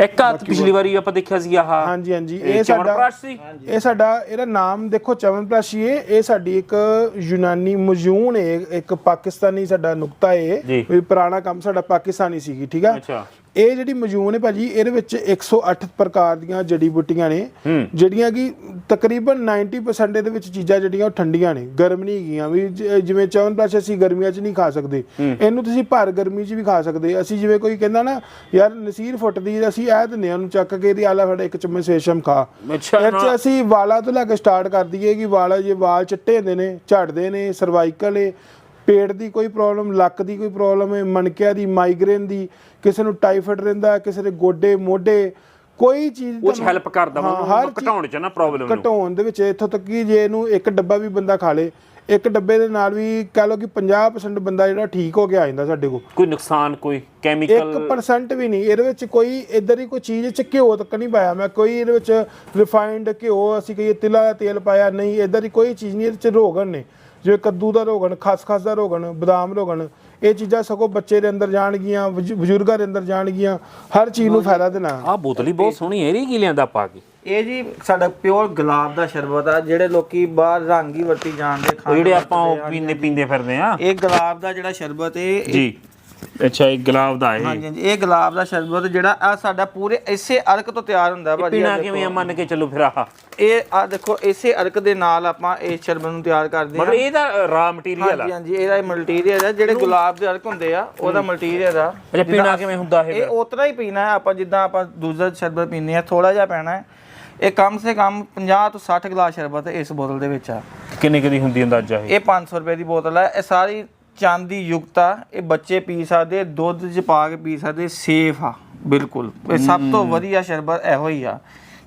Speaker 2: ਇੱਕ ਹੱਥ ਪਿਛਲੀ ਵਾਰੀ ਆਪਾਂ ਦੇਖਿਆ ਸੀ ਆਹ।
Speaker 1: ਹਾਂਜੀ ਹਾਂਜੀ।
Speaker 2: ਇਹ
Speaker 1: ਸਾਡਾ
Speaker 2: ਚਮਨਪ੍ਰਾਸ਼ ਸੀ
Speaker 1: ਇਹ ਸਾਡਾ ਇਹਦਾ ਨਾਮ ਦੇਖੋ ਚਵਨਪ੍ਰਾਸ਼ੀ ਹੈ ਇਹ ਸਾਡੀ ਇੱਕ ਯੂਨਾਨੀ ਮਜੂਨ ਹੈ ਇੱਕ ਪਾਕਿਸਤਾਨੀ ਸਾਡਾ ਨੁਕਤਾ ਹੈ
Speaker 2: ਜੀ।
Speaker 1: ਵੀ ਪੁਰਾਣਾ ਕੰਮ ਸਾਡਾ ਪਾਕਿਸਤਾਨੀ ਸੀਗੀ ਠੀਕ ਆ?
Speaker 2: ਅੱਛਾ।
Speaker 1: ਇਹ ਜਿਹੜੀ ਮਜੂਨ ਹੈ ਭਾਜੀ ਇਹਦੇ ਵਿੱਚ 108 ਪ੍ਰਕਾਰ ਦੀਆਂ ਜੜੀ ਬੂਟੀਆਂ ਨੇ। ਜਿਹੜੀਆਂ ਕਿ ਤਕਰੀਬਨ 90% ਇਹਦੇ ਵਿੱਚ ਚੀਜ਼ਾਂ ਜਿਹੜੀਆਂ ਉਹ ਠੰਡੀਆਂ ਨੇ ਗਰਮ ਨਹੀਂ ਹੈਗੀਆਂ। ਵੀ ਜਿਵੇਂ ਚਵਨਪ੍ਰਾਸ਼ ਅਸੀਂ ਗਰਮੀਆਂ 'ਚ ਨਹੀਂ ਖਾ ਸਕਦੇ। ਇਹਨੂੰ ਤੁਸੀਂ ਭਰ ਗਰਮੀ 'ਚ ਵੀ ਖਾ ਸਕਦੇ। ਅਸੀਂ ਜਿਵੇਂ ਕੋਈ ਕਹਿੰਦਾ ਨਾ ਯਾਰ ਨਸੀਰ ਫੁੱਟਦੀ ਅਸੀਂ ਇਹ ਦਿੰਦੇ ਹਾਂ ਉਹਨੂੰ ਚੱਕ ਕੇ ਇਹਦੀ ਆਲਾ ਫੜ ਇੱਕ ਚਮਚ ਸੇਸ਼ਮ ਖਾ।
Speaker 2: ਅੱਛਾ
Speaker 1: ਅਸੀਂ ਵਾਲਾਂ ਤੋਂ ਲੈ ਕੇ ਸਟਾਰਟ ਕਰ ਦਈਏ ਕਿ ਵਾਲ ਜੇ ਵਾਲ ਚਿੱਟੇ ਹੁੰਦੇ ਨੇ ਝੜਦੇ ਨੇ ਸਰਵਾਈਕਲ ਏ ਪੇਟ ਦੀ ਕੋਈ ਪ੍ਰੋਬਲਮ ਲੱਕ ਦੀ ਕੋਈ ਪ੍ਰੋਬਲਮ ਹੈ ਮਣਕਿਆਂ ਦੀ ਮਾਈਗ੍ਰੇਨ ਦੀ ਕਿਸੇ ਨੂੰ ਟਾਈਫਾਇਡ ਰਹਿੰਦਾ ਕਿਸੇ ਦੇ ਗੋਡੇ ਮੋਢੇ ਕੋਈ ਚੀਜ਼ ਤੁਹਾਨੂੰ-
Speaker 2: ਹੈਲਪ ਕਰਦਾ
Speaker 1: ਹਾਂ,
Speaker 2: ਉਹਨੂੰ ਘਟਾਉਣ ਚ ਨਾ ਪ੍ਰੋਬਲਮ ਨੂੰ।
Speaker 1: ਘਟਾਉਣ ਦੇ ਵਿੱਚ ਇੱਥੋਂ ਤੱਕ ਕਿ ਜੇ ਇਹਨੂੰ ਇੱਕ ਡੱਬਾ ਵੀ ਬੰਦਾ ਖਾ ਲੇ ਇੱਕ ਡੱਬੇ ਦੇ ਨਾਲ ਵੀ ਕਹ ਲਓ ਕਿ 50% ਬੰਦਾ ਜਿਹੜਾ ਠੀਕ ਹੋ ਕੇ ਆ ਜਾਂਦਾ ਸਾਡੇ ਕੋਲ।
Speaker 2: ਕੋਈ ਨੁਕਸਾਨ ਕੋਈ ਕੈਮੀਕਲ
Speaker 1: 1% ਵੀ ਨਹੀਂ ਇਹਦੇ ਵਿੱਚ ਕੋਈ ਇਦਾਂ ਦੀ ਕੋਈ ਚੀਜ਼ ਚ ਘਿਓ ਤੱਕ ਨਹੀਂ ਪਾਇਆ ਮੈਂ ਕੋਈ ਇਹਦੇ ਵਿੱਚ ਰਿਫਾਈਨਡ ਘਿਓ ਅਸੀਂ ਕਹੀਏ ਤਿਲਾਂ ਦਾ ਤੇਲ ਪਾਇਆ ਨਹੀਂ ਇਦਾਂ ਦੀ ਕੋਈ ਚੀਜ਼ ਨਹੀਂ ਇਹਦੇ ਚ ਰੋਗਨ ਨੇ। ਜਿਵੇਂ ਕੱਦੂ ਦਾ ਰੋਗਨ ਖਸਖਸ ਦਾ ਰੋਗਨ ਬਦਾਮ ਰੋਗਨ ਇਹ ਚੀਜ਼ਾਂ ਸਗੋਂ ਬੱਚੇ ਦੇ ਅੰਦਰ ਜਾਣਗੀਆਂ ਬਜ਼ੁ- ਬਜ਼ੁਰਗਾਂ ਦੇ ਅੰਦਰ ਜਾਣਗੀਆਂ ਹਰ ਚੀਜ਼ ਨੂੰ ਫਾਇਦਾ ਦੇਣਾ।
Speaker 2: ਆਹ ਬੋਤਲ ਬਹੁਤ ਸੋਹਣੀ ਹੈ ਇਹਦੀ ਕੀ ਲਿਆਂਦਾ ਪਾ ਕੇ?
Speaker 3: ਇਹ ਜੀ ਸਾਡਾ ਪਿਓਰ ਗੁਲਾਬ ਦਾ ਸ਼ਰਬਤ ਆ ਜਿਹੜੇ ਲੋਕੀ ਬਾਹਰ ਰੰਗ ਹੀ ਵਰਤੀ ਜਾਣਦੇ
Speaker 2: ਉਹ
Speaker 3: ਖਾਣ
Speaker 2: ਜਿਹੜੇ ਆਪਾਂ ਉਹ ਪੀਂਦੇ ਪੀਂਦੇ ਫਿਰਦੇ ਆ।
Speaker 3: ਇਹ ਗੁਲਾਬ ਦਾ ਜਿਹੜਾ ਸ਼ਰਬਤ ਹੈ ਇਹ-
Speaker 2: ਜੀ। ਅੱਛਾ ਇਹ ਗੁਲਾਬ ਦਾ ਇਹ।
Speaker 3: ਹਾਂਜੀ ਹਾਂਜੀ ਇਹ ਗੁਲਾਬ ਦਾ ਸ਼ਰਬਤ ਜਿਹੜਾ ਆ ਸਾਡਾ ਪੂਰੇ ਇਸੇ ਅਰਕ ਤੋਂ ਤਿਆਰ ਹੁੰਦਾ ਭਾਜੀ
Speaker 2: ਪੀਣਾ
Speaker 3: ਆਹ
Speaker 2: ਕਿਵੇਂ ਆ। ਮੰਨ ਕੇ ਚੱਲੋ ਫਿਰ ਆਹ
Speaker 3: ਇਹ ਆ ਦੇਖੋ ਇਸੇ ਅਰਕ ਦੇ ਨਾਲ ਆਪਾਂ ਇਹ ਸ਼ਰਬਤ ਨੂੰ ਤਿਆਰ ਕਰਦੇ
Speaker 2: ਮਤਲਬ
Speaker 3: ਹਾਂ।
Speaker 2: ਇਹਦਾ ਰਾ ਮਟੀਰੀਅਲ ਆ।
Speaker 3: ਹਾਂਜੀ ਹਾਂਜੀ ਇਹਦਾ ਮਟੀਰੀਅਲ ਹੈ ਜਿਹੜੇ ਗੁਲਾਬ ਦੇ ਅਰਕ ਹੁੰਦੇ ਆ ਉਹਦਾ ਮਟੀਰੀਅਲ ਆ।
Speaker 2: ਅੱਛਾ ਪੀਣਾ ਕਿਵੇਂ ਹੁੰਦਾ ਇਹ
Speaker 3: ਇਹ ਉਤਰਾ ਹੀ ਪੀਣਾ ਹੈ ਆਪਾਂ ਜਿੱਦਾਂ ਆਪਾਂ ਦੂਜਾ ਸ਼ਰਬਤ ਪੀਂਦੇ ਆ ਥੋੜਾ ਜਿਹਾ ਪੈਣਾ ਹੈ। ਇਹ ਕਮ ਸੇ ਕਮ 50 ਤੋਂ 60 ਗਲਾਸ ਸ਼ਰਬਤ ਇਸ ਬੋਤਲ ਦੇ ਵਿੱਚ ਆ।
Speaker 2: ਕਿੰਨੇ ਕਿੰਨੀ ਹੁੰਦੀ ਅੰਦਾਜ਼ਾ ਇਹ?
Speaker 3: ਇਹ 500 ਰੁਪਏ ਦੀ ਬੋਤਲ ਹੈ ਇਹ ਸਾਰੀ ਚਾਂਦੀ ਯੁਕਤ ਆ ਇਹ ਬੱਚੇ ਪੀ ਸਕਦੇ ਦੁੱਧ 'ਚ ਪਾ ਕੇ ਪੀ ਸਕਦੇ ਸੇਫ ਆ ਬਿਲਕੁਲ। ਇਹ ਸਭ ਤੋਂ ਵਧੀਆ ਸ਼ਰਬਤ ਇਹੋ ਹੀ ਆ।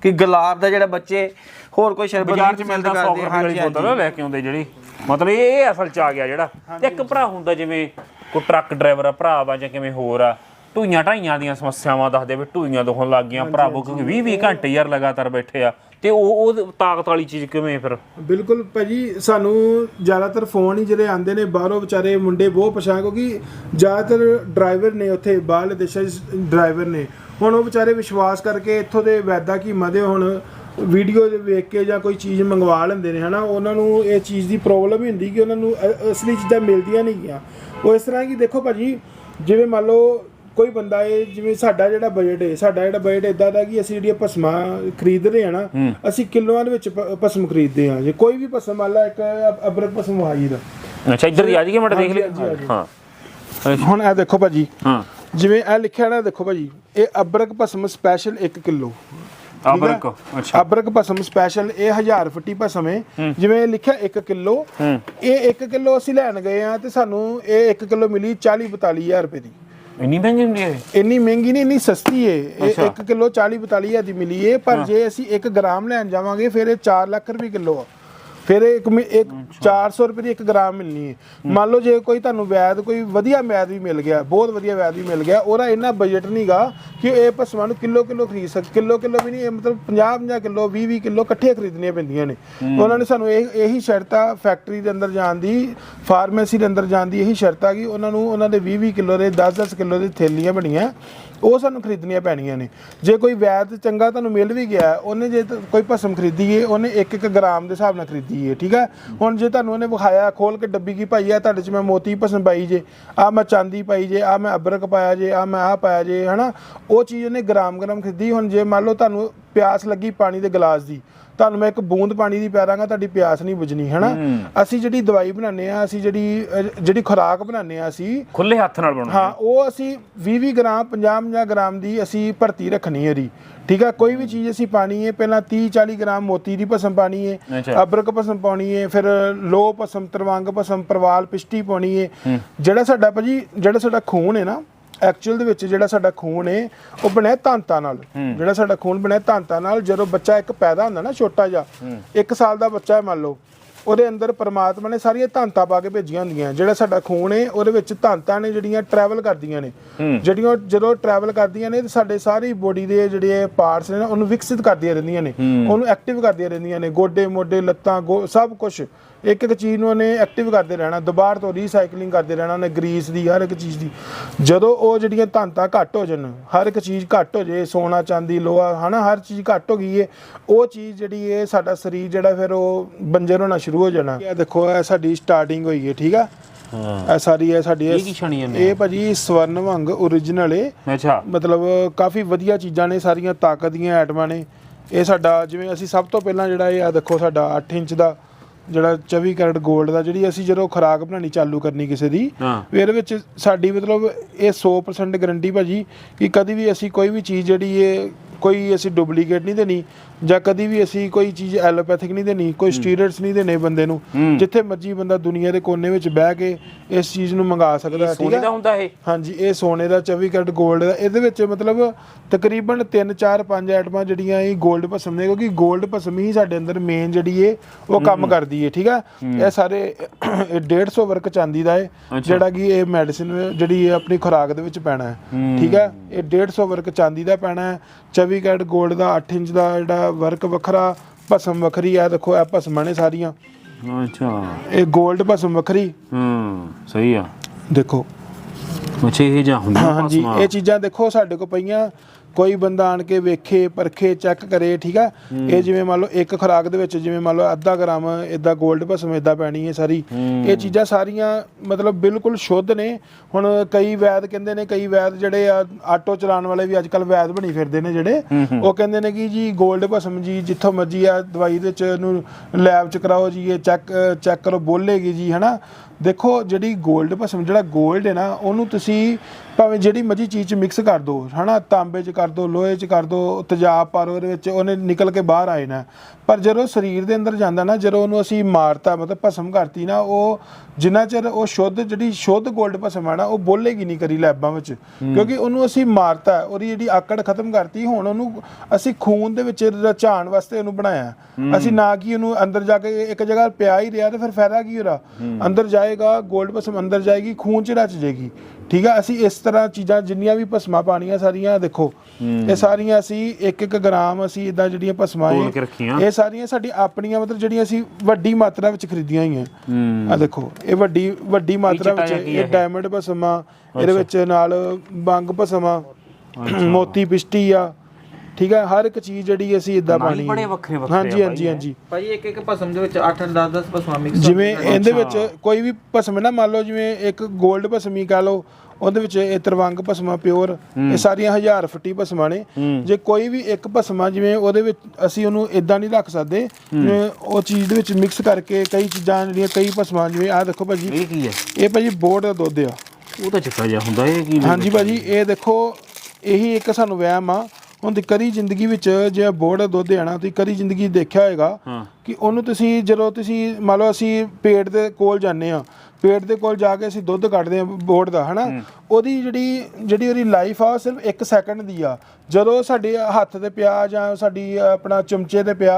Speaker 3: ਕਿ ਗੁਲਾਬ ਦਾ ਜਿਹੜਾ ਬੱਚੇ ਹੋਰ ਕੋਈ ਸ਼ਰਬਤ
Speaker 2: ਬਾਜ਼ਾਰ ਚ ਮਿਲਦਾ
Speaker 3: ਪਸੰਦ
Speaker 2: 100
Speaker 3: ਕਰਦੇ।
Speaker 2: ਰੁਪਏ ਵਾਲੀ ਬੋਤਲ ਲੈ ਕੇ ਆਉਂਦੇ ਜਿਹੜੀ। ਮਤਲਬ ਇਹ ਅਸਲ ਚ ਆ ਗਿਆ ਜਿਹੜਾ। ਇੱਕ ਭਰਾ ਹੁੰਦਾ ਜਿਵੇਂ ਕੋਈ ਟਰੱਕ ਡਰਾਈਵਰ ਆ ਭਰਾ ਵਾ ਜਾਂ ਕਿਵੇਂ ਹੋਰ ਆ ਢੂਈਆਂ ਢਾਈਆਂ ਦੀਆਂ ਸਮੱਸਿਆਵਾਂ ਦੱਸਦੇ ਵੀ ਢੂਈਆਂ ਦੁਖਣ ਲੱਗ ਗਈਆਂ। ਭਰਾਵੋ ਕਿਉਂਕਿ 20 20 ਘੰਟੇ ਯਾਰ ਲਗਾਤਾਰ ਬੈਠੇ ਆ। ਤੇ ਉਹ ਉਹ ਤਾਕਤ ਵਾਲੀ ਚੀਜ਼ ਕਿਵੇਂ ਫਿਰ?
Speaker 1: ਬਿਲਕੁਲ ਭਾਜੀ, ਸਾਨੂੰ ਜ਼ਿਆਦਾਤਰ ਫੋਨ ਹੀ ਜਿਹੜੇ ਆਉਂਦੇ ਨੇ, ਬਾਹਰੋਂ ਵਿਚਾਰੇ ਮੁੰਡੇ ਬਹੁਤ ਪਛਾਣ ਕਿਉਂਕਿ ਜ਼ਿਆਦਾਤਰ ਡਰਾਈਵਰ ਨੇ ਉੱਥੇ, ਬਾਹਰਲੇ ਦੇਸ਼ਾਂ 'ਚ ਡਰਾਈਵਰ ਨੇ। ਹੁਣ ਉਹ ਵਿਚਾਰੇ ਵਿਸ਼ਵਾਸ ਕਰਕੇ ਇੱਥੋਂ ਦੇ ਵੈਦਾ ਕੀ ਮਦੇ ਹੁਣ ਵੀਡੀਓ ਦੇ ਵੇਖ ਕੇ ਜਾਂ ਕੋਈ ਚੀਜ਼ ਮੰਗਵਾ ਲੈਂਦੇ ਨੇ, ਹਨਾ? ਉਹਨਾਂ ਨੂੰ ਇਹ ਚੀਜ਼ ਦੀ ਪ੍ਰੋਬਲਮ ਹੀ ਹੁੰਦੀ ਕਿ ਉਹਨਾਂ ਨੂੰ ਅਸਲੀ ਚੀਜ਼ਾਂ ਮਿਲਦੀਆਂ ਨਹੀਂ ਗਿਆ। ਉਹ ਇਸ ਤਰ੍ਹਾਂ ਕਿ ਦੇਖੋ ਭਾਜੀ, ਜਿਵੇਂ ਮੰਨ ਲਓ ਕੋਈ ਬੰਦਾ ਏ ਜਿਵੇਂ ਸਾਡਾ ਜਿਹੜਾ ਬਜਟ ਹੈ ਸਾਡਾ ਜਿਹੜਾ ਬਜਟ ਇਦਾਂ ਦਾ ਕਿ ਅਸੀਂ ਜਿਹੜੀਆਂ ਭਸਮਾਂ ਖਰੀਦ ਰਹੇ ਹਾਂ ਨਾ ਅਸੀਂ ਕਿਲੋਆਂ ਦੇ ਵਿੱਚ ਭਸਮ ਖਰੀਦਦੇ ਹਾਂ ਜੇ ਕੋਈ ਵੀ ਭਸਮ ਮੰਨ ਲਾ ਇੱਕ ਅਬਰਕ ਭਸਮ ਆਈ ਦਾ
Speaker 2: ਅੱਛਾ ਇੱਧਰ ਦੀ ਆ ਜਾਈਏ ਮੜ ਦੇਖ
Speaker 1: ਹਾਂਜੀ, ਹਾਂਜੀ।
Speaker 2: ਹਾਂ।
Speaker 1: ਹੁਣ ਇਹ ਦੇਖੋ ਭਾਜੀ
Speaker 2: ਹਾਂ।
Speaker 1: ਜਿਵੇਂ ਇਹ ਲਿਖਿਆ ਨਾ ਦੇਖੋ ਭਾਜੀ ਇਹ ਅਬਰਕ ਭਸਮ ਸਪੈਸ਼ਲ 1 ਕਿਲੋ।
Speaker 2: ਅਬਰਕ ਅੱਛਾ।
Speaker 1: ਅਬਰਕ ਭਸਮ ਸਪੈਸ਼ਲ ਇਹ 1000 ਫੁੱਟੀ ਭਸਮ ਹੈ। ਜਿਵੇਂ ਇਹ ਲਿਖਿਆ 1 ਕਿਲੋ ਇਹ 1 ਕਿਲੋ ਅਸੀਂ ਲੈਣ ਗਏ ਆ ਤੇ ਸਾਨੂੰ ਇਹ 1 ਕਿਲੋ ਮਿਲੀ 40 42000 ਰੁਪਏ ਦੀ।
Speaker 2: ਇੰਨੀ ਮਹਿੰਗੀ ਹੁੰਦੀ ਹੈ?
Speaker 1: ਇੰਨੀ ਮਹਿੰਗੀ ਨਹੀਂ ਇੰਨੀ ਸਸਤੀ ਏ ਇਹ
Speaker 2: ਅੱਛਾ।
Speaker 1: 1 ਕਿਲੋ 40 42000 ਦੀ ਮਿਲੀ ਏ ਪਰ ਜੇ ਅਸੀਂ 1 ਗ੍ਰਾਮ ਲੈਣ ਜਾਵਾਂਗੇ ਫਿਰ ਇਹ 4 ਲੱਖ ਰੁਪਏ ਕਿਲੋ ਆ ਫਿਰ ਇਹ ਇੱਕ ਮਿ- ਇੱਕ 400 ਰੁਪਏ ਦੀ 1 ਗ੍ਰਾਮ ਮਿਲਣੀ ਹੈ। ਮੰਨ ਲਓ ਜੇ ਕੋਈ ਤੁਹਾਨੂੰ ਵੈਦ ਕੋਈ ਵਧੀਆ ਵੈਦ ਵੀ ਮਿਲ ਗਿਆ ਬਹੁਤ ਵਧੀਆ ਵੈਦ ਵੀ ਮਿਲ ਗਿਆ ਉਹਦਾ ਇੰਨਾ ਬਜਟ ਨਹੀਂਗਾ ਕਿ ਇਹ ਪਸ਼ੂਆਂ ਨੂੰ ਕਿਲੋ ਕਿਲੋ ਖਰੀਦ ਸਕ ਕਿਲੋ ਕਿਲੋ ਵੀ ਨਹੀਂ ਇਹ ਮਤਲਬ 50 50 ਕਿਲੋ 20 20 ਕਿਲੋ ਇਕੱਠੇ ਖਰੀਦਣੀਆਂ ਪੈਂਦੀਆਂ ਨੇ। ਉਹਨਾਂ ਨੇ ਸਾਨੂੰ ਇਹ ਇਹੀ ਸ਼ਰਤ ਫੈਕਟਰੀ ਦੇ ਅੰਦਰ ਜਾਣ ਦੀ ਫਾਰਮੇਸੀ ਦੇ ਅੰਦਰ ਜਾਣ ਦੀ ਇਹੀ ਸ਼ਰਤ ਕਿ ਉਹਨਾਂ ਨੂੰ ਉਹਨਾਂ ਦੇ 20 20 ਕਿਲੋ ਦੇ 10 10 ਕਿਲੋ ਦੀ ਥੈਲੀਆਂ ਬਣੀਆਂ। ਉਹ ਸਾਨੂੰ ਖਰੀਦਣੀਆਂ ਪੈਣੀਆਂ ਨੇ। ਜੇ ਕੋਈ ਵੈਦ ਚੰਗਾ ਤੁਹਾਨੂੰ ਮਿਲ ਵੀ ਗਿਆ, ਉਹਨੇ ਜੇ ਤਾਂ, ਕੋਈ ਭਸਮ ਖਰੀਦੀ ਏ, ਉਹਨੇ 1-1 ਗ੍ਰਾਮ ਦੇ ਹਿਸਾਬ ਨਾਲ ਖਰੀਦੀ ਏ, ਠੀਕ ਹੈ ਹੁਣ ਜੇ ਤੁਹਾਨੂੰ ਉਹਨੇ ਵਿਖਾਇਆ, ਖੋਲ ਕੇ ਡੱਬੀ ਕੀ ਭਾਈ ਆ, ਤੁਹਾਡੇ ਚ ਮੈਂ ਮੋਤੀ ਭਸਮ ਪਾਈ ਜੇ ਆ ਮੈਂ ਚਾਂਦੀ ਪਾਈ ਜੇ ਆ ਮੈਂ ਅਬਰਕ ਪਾਇਆ ਜੇ ਆ ਮੈਂ ਆ ਪਾਇਆ ਜੇ, ਹਨਾ? ਉਹ ਚੀਜ਼ ਉਹਨੇ ਗ੍ਰਾਮ ਗ੍ਰਾਮ ਖਰੀਦੀ, ਹੁਣ ਜੇ ਮੰਨ ਲਓ ਤੁਹਾਨੂੰ ਪਿਆਸ ਲੱਗੀ ਪਾਣੀ ਦੇ ਗਲਾਸ ਦੀ ਤੁਹਾਨੂੰ ਮੈਂ ਇੱਕ ਬੂੰਦ ਪਾਣੀ ਦੀ ਪਿਆ ਦਾਂਗਾ ਤੁਹਾਡੀ ਪਿਆਸ ਨਹੀਂ ਬੁਝਣੀ ਹਨਾ? ਅਸੀਂ ਜਿਹੜੀ ਦਵਾਈ ਬਣਾਉਂਦੇ ਆ ਅਸੀਂ ਜਿਹੜੀ ਜਿਹੜੀ ਖੁਰਾਕ ਬਣਾਉਂਦੇ ਆ ਅਸੀਂ
Speaker 2: ਖੁੱਲੇ ਹੱਥ ਨਾਲ ਬਣਾਉਣਾ
Speaker 1: ਹਾਂ ਉਹ ਅਸੀਂ 20-20 ਗ੍ਰਾਮ 50-50 ਗ੍ਰਾਮ ਦੀ ਅਸੀਂ ਭਰਤੀ ਰੱਖਣੀ ਹੈ ਜੀ। ਠੀਕ ਹੈ ਕੋਈ ਵੀ ਚੀਜ਼ ਅਸੀਂ ਪਾਣੀ ਹੈ ਪਹਿਲਾਂ 30-40 ਗ੍ਰਾਮ ਮੋਤੀ ਦੀ ਭਸਮ ਪਾਣੀ ਹੈ। ਅਬਰਕ ਭਸਮ ਪਾਉਣੀ ਹੈ ਫਿਰ ਲੋ ਭਸਮ ਤਰਵੰਗ ਭਸਮ ਪ੍ਰਵਾਲ ਪਿਸ਼ਟੀ ਪਾਉਣੀ ਹੈ। ਜਿਹੜਾ ਸਾਡਾ ਭਾਜੀ ਜਿਹੜਾ ਸਾਡਾ ਖੂਨ ਹੈ ਨਾ ਐਕਚੁਅਲ ਦੇ ਵਿੱਚ ਜਿਹੜਾ ਸਾਡਾ ਖੂਨ ਹੈ ਉਹ ਬਣਿਆ ਤਾਂਤਾਂ ਨਾਲ। ਜਿਹੜਾ ਸਾਡਾ ਖੂਨ ਬਣਿਆ ਤਾਂਤਾਂ ਨਾਲ ਜਦੋਂ ਬੱਚਾ ਇੱਕ ਪੈਦਾ ਹੁੰਦਾ ਨਾ ਛੋਟਾ ਜਿਹਾ ਇੱਕ ਸਾਲ ਦਾ ਬੱਚਾ ਹੈ ਮੰਨ ਲਓ ਉਹਦੇ ਅੰਦਰ ਪਰਮਾਤਮਾ ਨੇ ਸਾਰੀਆਂ ਧਾਂਤਾਂ ਪਾ ਕੇ ਭੇਜੀਆਂ ਹੁੰਦੀਆਂ। ਜਿਹੜਾ ਸਾਡਾ ਖੂਨ ਹੈ ਉਹਦੇ ਵਿੱਚ ਧਾਂਤਾਂ ਨੇ ਜਿਹੜੀਆਂ ਟਰੈਵਲ ਕਰਦੀਆਂ ਨੇ। ਜਿਹੜੀਆਂ ਜਦੋਂ ਟਰੈਵਲ ਕਰਦੀਆਂ ਨੇ ਤੇ ਸਾਡੇ ਸਾਰੀ ਬੋਡੀ ਦੇ ਜਿਹੜੇ ਪਾਰਟਸ ਨੇ ਉਹਨੂੰ ਵਿਕਸਿਤ ਕਰਦੀਆਂ ਰਹਿੰਦੀਆਂ ਨੇ। ਉਹਨੂੰ ਐਕਟਿਵ ਕਰਦੀਆਂ ਰਹਿੰਦੀਆਂ ਨੇ। ਗੋਡੇ ਮੋਢੇ ਲੱਤਾਂ ਸਭ ਕੁਝ ਇੱਕ ਇੱਕ ਚੀਜ਼ ਨੂੰ ਉਹਨੇ ਐਕਟਿਵ ਕਰਦੇ ਰਹਿਣਾ ਦੁਬਾਰ ਤੋਂ ਰੀਸਾਈਕਲਿੰਗ ਕਰਦੇ ਰਹਿਣਾ ਉਹਨੇ ਗਰੀਸ ਦੀ ਹਰ ਇੱਕ ਚੀਜ਼ ਦੀ। ਜਦੋਂ ਉਹ ਜਿਹੜੀਆਂ ਧਾਂਤਾਂ ਘੱਟ ਹੋ ਜਾਣ ਹਰ ਇੱਕ ਚੀਜ਼ ਘੱਟ ਹੋ ਜੇ ਸੋਨਾ ਚਾਂਦੀ ਲੋਹਾ ਹਨਾ ਹਰ ਚੀਜ਼ ਘੱਟ ਹੋ ਗਈ ਏ ਉਹ ਚੀਜ਼ ਜਿਹੜੀ ਏ ਸਾਡਾ ਸਰੀਰ ਜਿਹੜਾ ਫਿਰ ਉਹ ਬੰਜਰ ਹੋਣਾ ਸ਼ੁਰੂ ਹੋ ਜਾਣਾ। ਇਹ ਦੇਖੋ ਇਹ ਸਾਡੀ ਸਟਾਰਟਿੰਗ ਹੋਈ ਏ ਠੀਕ ਆ?
Speaker 2: ਹਾਂ।
Speaker 1: ਇਹ ਸਾਰੀ ਇਹ ਸਾਡੀ
Speaker 2: ਇਹ ਕੀ?
Speaker 1: ਇਹ ਭਾਜੀ ਸਵਰਨ ਭੰਗ origignal ਏ।
Speaker 2: ਅੱਛਾ।
Speaker 1: ਮਤਲਬ ਕਾਫੀ ਵਧੀਆ ਚੀਜ਼ਾਂ ਨੇ ਸਾਰੀਆਂ ਤਾਕਤ ਦੀਆਂ ਆਈਟਮਾਂ ਨੇ। ਇਹ ਸਾਡਾ ਜਿਵੇਂ ਅਸੀਂ ਸਭ ਤੋਂ ਪਹਿਲਾਂ ਜਿਹੜਾ ਇਹ ਆ ਦੇਖੋ ਸਾਡਾ 8 ਇੰਚ ਦਾ ਜਿਹੜਾ 24 ਕੈਰਟ 골ਡ ਦਾ ਜਿਹੜੀ ਅਸੀਂ ਜਦੋਂ ਖੁਰਾਕ ਬਣਾਉਣੀ ਚਾਲੂ ਕਰਨੀ ਕਿਸੇ ਦੀ ਵੀ ਇਹਦੇ ਵਿੱਚ ਸਾਡੀ ਮਤਲਬ ਇਹ 100% ਗਾਰੰਟੀ ਭਾਜੀ ਕਿ ਕਦੀ ਵੀ ਅਸੀਂ ਕੋਈ ਵੀ ਚੀਜ਼ ਜਿਹੜੀ ਇਹ ਕੋਈ ਅਸੀਂ ਡੁਪਲੀਕੇਟ ਨਹੀਂ ਦੇਣੀ ਜਾਂ ਕਦੀ ਵੀ ਅਸੀਂ ਕੋਈ ਚੀਜ਼ ਐਲੋਪੈਥਿਕ ਨਹੀਂ ਦੇਣੀ ਕੋਈ ਸਟੀਰੋਇਡਸ ਨਹੀਂ ਦੇਣੇ ਬੰਦੇ ਨੂੰ ਜਿੱਥੇ ਮਰਜ਼ੀ ਬੰਦਾ ਦੁਨੀਆ ਦੇ ਕੋਨੇ ਵਿੱਚ ਬਹਿ ਕੇ ਇਸ ਚੀਜ਼ ਨੂੰ ਮੰਗਾ ਸਕਦਾ ਠੀਕ ਹੈ ਸੋਨੇ
Speaker 2: ਦਾ ਹੁੰਦਾ ਇਹ?
Speaker 1: ਹਾਂਜੀ ਇਹ ਸੋਨੇ ਦਾ 24 ਕੈਰਟ 골ਡ ਦਾ ਇਹਦੇ ਵਿੱਚ ਮਤਲਬ ਤਕਰੀਬਨ 3 4 5 ਆਈਟਮਾਂ ਜਿਹੜੀਆਂ ਇਹ 골ਡ ਭਸਮ ਨੇ ਕਿਉਂਕਿ 골ਡ ਭਸਮ ਹੀ ਸਾਡੇ ਅੰਦਰ ਮੇਨ ਜਿਹੜੀ ਏ ਉਹ ਕੰਮ ਕਰਦੀ ਏ ਠੀਕ ਹੈ। ਇਹ ਸਾਰੇ 150 ਵਰਕ ਚਾਂਦੀ ਦਾ ਏ ਜਿਹੜਾ ਕਿ ਇਹ ਮੈਡੀਸਿਨ ਜਿਹੜੀ ਆਪਣੀ ਖੁਰਾਕ ਦੇ ਵਿੱਚ ਪੈਣਾ ਹੈ। ਠੀਕ ਹੈ ਇਹ 150 ਵਰਕ ਚਾਂਦੀ ਦਾ ਪੈਣਾ ਹੈ 24 ਕੈਰਟ 골ਡ ਦਾ 8 ਇੰਚ ਦਾ ਜਿਹੜਾ ਵਰਕ ਵੱਖਰਾ ਭਸਮ ਵੱਖਰੀ ਆ ਦੇਖੋ ਇਹ ਭਸਮਾਂ ਨੇ ਸਾਰੀਆਂ।
Speaker 2: ਅੱਛਾ।
Speaker 1: ਇਹ 골ਡ ਭਸਮ ਵੱਖਰੀ।
Speaker 2: ਹੂੰ ਸਹੀ ਆ।
Speaker 1: ਦੇਖੋ।
Speaker 2: ਅੱਛਾ ਇਹ ਜਾਂ ਹੁੰਦਾ
Speaker 1: ਹਾਂਜੀ ਇਹ ਚੀਜ਼ਾਂ ਦੇਖੋ ਸਾਡੇ ਕੋਲ ਪਈਆਂ। ਕੋਈ ਬੰਦਾ ਆਣ ਕੇ ਵੇਖੇ ਪਰਖੇ ਚੈੱਕ ਕਰੇ ਠੀਕ ਆ? ਇਹ ਜਿਵੇਂ ਮੰਨ ਲਓ ਇੱਕ ਖੁਰਾਕ ਦੇ ਵਿੱਚ ਜਿਵੇਂ ਮੰਨ ਲਓ ਅੱਧਾ ਗ੍ਰਾਮ ਇਦਾਂ 골ਡ ਭਸਮ ਇਦਾਂ ਪੈਣੀ ਹੈ ਸਾਰੀ। ਇਹ ਚੀਜ਼ਾਂ ਸਾਰੀਆਂ ਮਤਲਬ ਬਿਲਕੁਲ ਸ਼ੁੱਧ ਨੇ। ਹੁਣ ਕਈ ਵੈਦ ਕਹਿੰਦੇ ਨੇ ਕਈ ਵੈਦ ਜਿਹੜੇ ਆ ਆਟੋ ਚਲਾਉਣ ਵਾਲੇ ਵੀ ਅੱਜ ਕੱਲ ਵੈਦ ਬਣੀ ਫਿਰਦੇ ਨੇ ਜਿਹੜੇ। ਉਹ ਕਹਿੰਦੇ ਨੇ ਕਿ ਜੀ 골ਡ ਭਸਮ ਜੀ ਜਿੱਥੋਂ ਮਰਜ਼ੀ ਆ ਦਵਾਈ ਦੇ ਵਿੱਚ ਇਹਨੂੰ ਲੈਬ ਚ ਕਰਾਓ ਜੀ ਇਹ ਚੈੱਕ ਚੈੱਕ ਕਰੋ ਬੋਲੇਗੀ ਜੀ ਹਨਾ? ਦੇਖੋ ਜਿਹੜੀ ਗੋਲਡ ਭਸਮ ਜਿਹੜਾ ਗੋਲਡ ਹੈ ਨਾ ਉਹਨੂੰ ਤੁਸੀਂ ਭਾਵੇਂ ਜਿਹੜੀ ਮਰਜ਼ੀ ਚੀਜ਼ ਚ ਮਿਕਸ ਕਰ ਦਿਓ ਹਨਾ? ਤਾਂਬੇ ਚ ਕਰ ਦੋ ਲੋਹੇ ਚ ਕਰ ਦਿਓ ਤੇਜ਼ਾਬ ਪਾਰੋ ਉਹਦੇ ਵਿੱਚ ਉਹਨੇ ਨਿਕਲ ਕੇ ਬਾਹਰ ਆਏ ਨਾ ਪਰ ਜਦੋਂ ਸਰੀਰ ਦੇ ਅੰਦਰ ਜਾਂਦਾ ਨਾ ਜਦੋਂ ਉਹਨੂੰ ਅਸੀਂ ਮਾਰਤਾ ਮਤਲਬ ਭਸਮ ਕਰਤੀ ਨਾ ਉਹ ਜਿੰਨਾ ਚਿਰ ਉਹ ਸ਼ੁੱਧ ਜਿਹੜੀ ਸ਼ੁੱਧ ਗੋਲਡ ਭਸਮ ਹੈ ਨਾ ਉਹ ਬੋਲੇਗੀ ਨਹੀਂ ਕਰੀ ਲੈਬਾਂ ਵਿੱਚ। ਕਿਉਂਕਿ ਉਹਨੂੰ ਅਸੀਂ ਮਾਰਤਾ ਉਹਦੀ ਜਿਹੜੀ ਆਕੜ ਖਤਮ ਕਰਤੀ ਹੁਣ ਉਹਨੂੰ ਅਸੀਂ ਖੂਨ ਦੇ ਵਿੱਚ ਰਚਾਣ ਵਾਸਤੇ ਉਹਨੂੰ ਬਣਾਇਆ। ਅਸੀਂ ਨਾ ਕਿ ਉਹਨੂੰ ਅੰਦਰ ਜਾ ਕੇ ਇੱਕ ਜਗ੍ਹਾ ਪਿਆ ਹੀ ਰਿਹਾ ਤੇ ਫਿਰ ਫਾਇਦਾ ਕੀ ਹੋਰਾ ਅੰਦਰ ਜਾਏ ਜਾਏਗਾ 골ਡ ਭਸਮ ਅੰਦਰ ਜਾਏਗੀ ਖੂਨ ਚ ਰਚ ਜਾਏਗੀ। ਠੀਕ ਆ? ਅਸੀਂ ਇਸ ਤਰ੍ਹਾਂ ਚੀਜ਼ਾਂ ਜਿੰਨੀਆਂ ਵੀ ਭਸਮਾਂ ਪਾਣੀਆਂ ਸਾਰੀਆਂ ਦੇਖੋ ਇਹ ਸਾਰੀਆਂ ਅਸੀਂ ਇੱਕ ਇੱਕ ਗ੍ਰਾਮ ਅਸੀਂ ਇਦਾਂ ਜਿਹੜੀਆਂ ਭਸਮਾਂ ਇਹ- ਸਾਰੀਆਂ ਸਾਡੀ ਆਪਣੀਆਂ ਮਤਲਬ ਜਿਹੜੀਆਂ ਅਸੀਂ ਵੱਡੀ ਮਾਤਰਾ ਵਿੱਚ ਖਰੀਦੀਆਂ ਹੋਈਆਂ। ਆ ਦੇਖੋ ਇਹ ਵੱਡੀ ਵੱਡੀ ਮਾਤਰਾ ਵਿੱਚ ਇਹ? ਡਾਇਮੰਡ ਭਸਮਾ ਇਹਦੇ ਵਿੱਚ ਨਾਲ ਬੰਗ ਭਸਮਾ ਮੋਤੀ ਪਿਸ਼ਟੀ ਆ ਠੀਕ ਹੈ ਹਰ ਇੱਕ ਚੀਜ਼ ਜਿਹੜੀ ਅਸੀਂ ਇਦਾਂ ਪਾਣੀ
Speaker 2: ਬੜੇ
Speaker 1: ਹੈ।
Speaker 2: ਵੱਖਰੇ ਵੱਖਰੇ ਆ
Speaker 1: ਹਾਂਜੀ ਹਾਂਜੀ। ਹਾਂਜੀ।
Speaker 3: ਭਾਈ ਇੱਕ ਇੱਕ ਭਸਮ ਦੇ ਵਿੱਚ 8 10 10 ਭਸਮਾਂ ਮਿਕਸ
Speaker 1: ਜਿਵੇਂ ਇਹਦੇ ਵਿੱਚ ਕੋਈ ਵੀ ਭਸਮ ਹੈ ਨਾ ਮੰਨ ਲਓ ਜਿਵੇਂ ਇੱਕ 골ਡ ਭਸਮੀ ਕਹ ਲਓ ਉਹਦੇ ਵਿੱਚ ਇਹ ਤਰਵੰਗ ਭਸਮਾ ਪਿਓਰ ਇਹ ਸਾਰੀਆਂ ਹਜ਼ਾਰ ਫੁੱਟੀ ਭਸਮਾਂ ਨੇ। ਜੇ ਕੋਈ ਵੀ ਇੱਕ ਭਸਮਾ ਜਿਵੇਂ ਉਹਦੇ ਵਿੱਚ ਅਸੀਂ ਉਹਨੂੰ ਇਦਾਂ ਨਹੀਂ ਰੱਖ ਸਕਦੇ ਜਿਵੇਂ ਉਹ ਚੀਜ਼ ਦੇ ਵਿੱਚ ਮਿਕਸ ਕਰਕੇ ਕਈ ਚੀਜ਼ਾਂ ਜਿਹੜੀਆਂ ਕਈ ਭਸਮਾਂ ਜਿਵੇਂ ਆਹ ਦੇਖੋ ਭਾਜੀ
Speaker 2: ਇਹ ਕੀ ਹੈ?
Speaker 1: ਇਹ ਭਾਜੀ ਬੋਰਡ ਦਾ ਦੁੱਧ ਆ।
Speaker 2: ਉਹ ਤਾਂ ਚਿੱਟਾ ਜਿਹਾ ਹੁੰਦਾ ਇਹ ਕੀ
Speaker 1: ਹਾਂਜੀ ਭਾਜੀ ਇਹ ਦੇਖੋ ਇਹੀ ਇੱਕ ਸਾਨੂੰ ਵਹਿਮ ਆ। ਹੁਣ ਦੀ ਕਰੀ ਜ਼ਿੰਦਗੀ ਵਿੱਚ ਜੇ ਬੋਰਡ ਦੁੱਧ ਆਣਾ ਤੁਸੀਂ ਕਰੀ ਜ਼ਿੰਦਗੀ ਦੇਖਿਆ ਹੋਏਗਾ ਕਿ ਉਹਨੂੰ ਤੁਸੀਂ ਜਦੋਂ ਤੁਸੀਂ ਮੰਨ ਲਓ ਅਸੀਂ ਪੇਟ ਦੇ ਕੋਲ ਜਾਂਦੇ ਆ ਪੇਟ ਦੇ ਕੋਲ ਜਾ ਕੇ ਅਸੀਂ ਦੁੱਧ ਕੱਢਦੇ ਹਾਂ ਬੋਰਡ ਦਾ ਹਨਾ? ਉਹਦੀ ਜਿਹੜੀ ਜਿਹੜੀ ਉਹਦੀ ਲਾਈਫ ਆ ਸਿਰਫ 1 ਸੈਕਿੰਡ ਦੀ ਆ। ਜਦੋਂ ਸਾਡੇ ਹੱਥ ਤੇ ਪਿਆ ਜਾਂ ਸਾਡੀ ਆਪਣਾ ਚਮਚੇ ਤੇ ਪਿਆ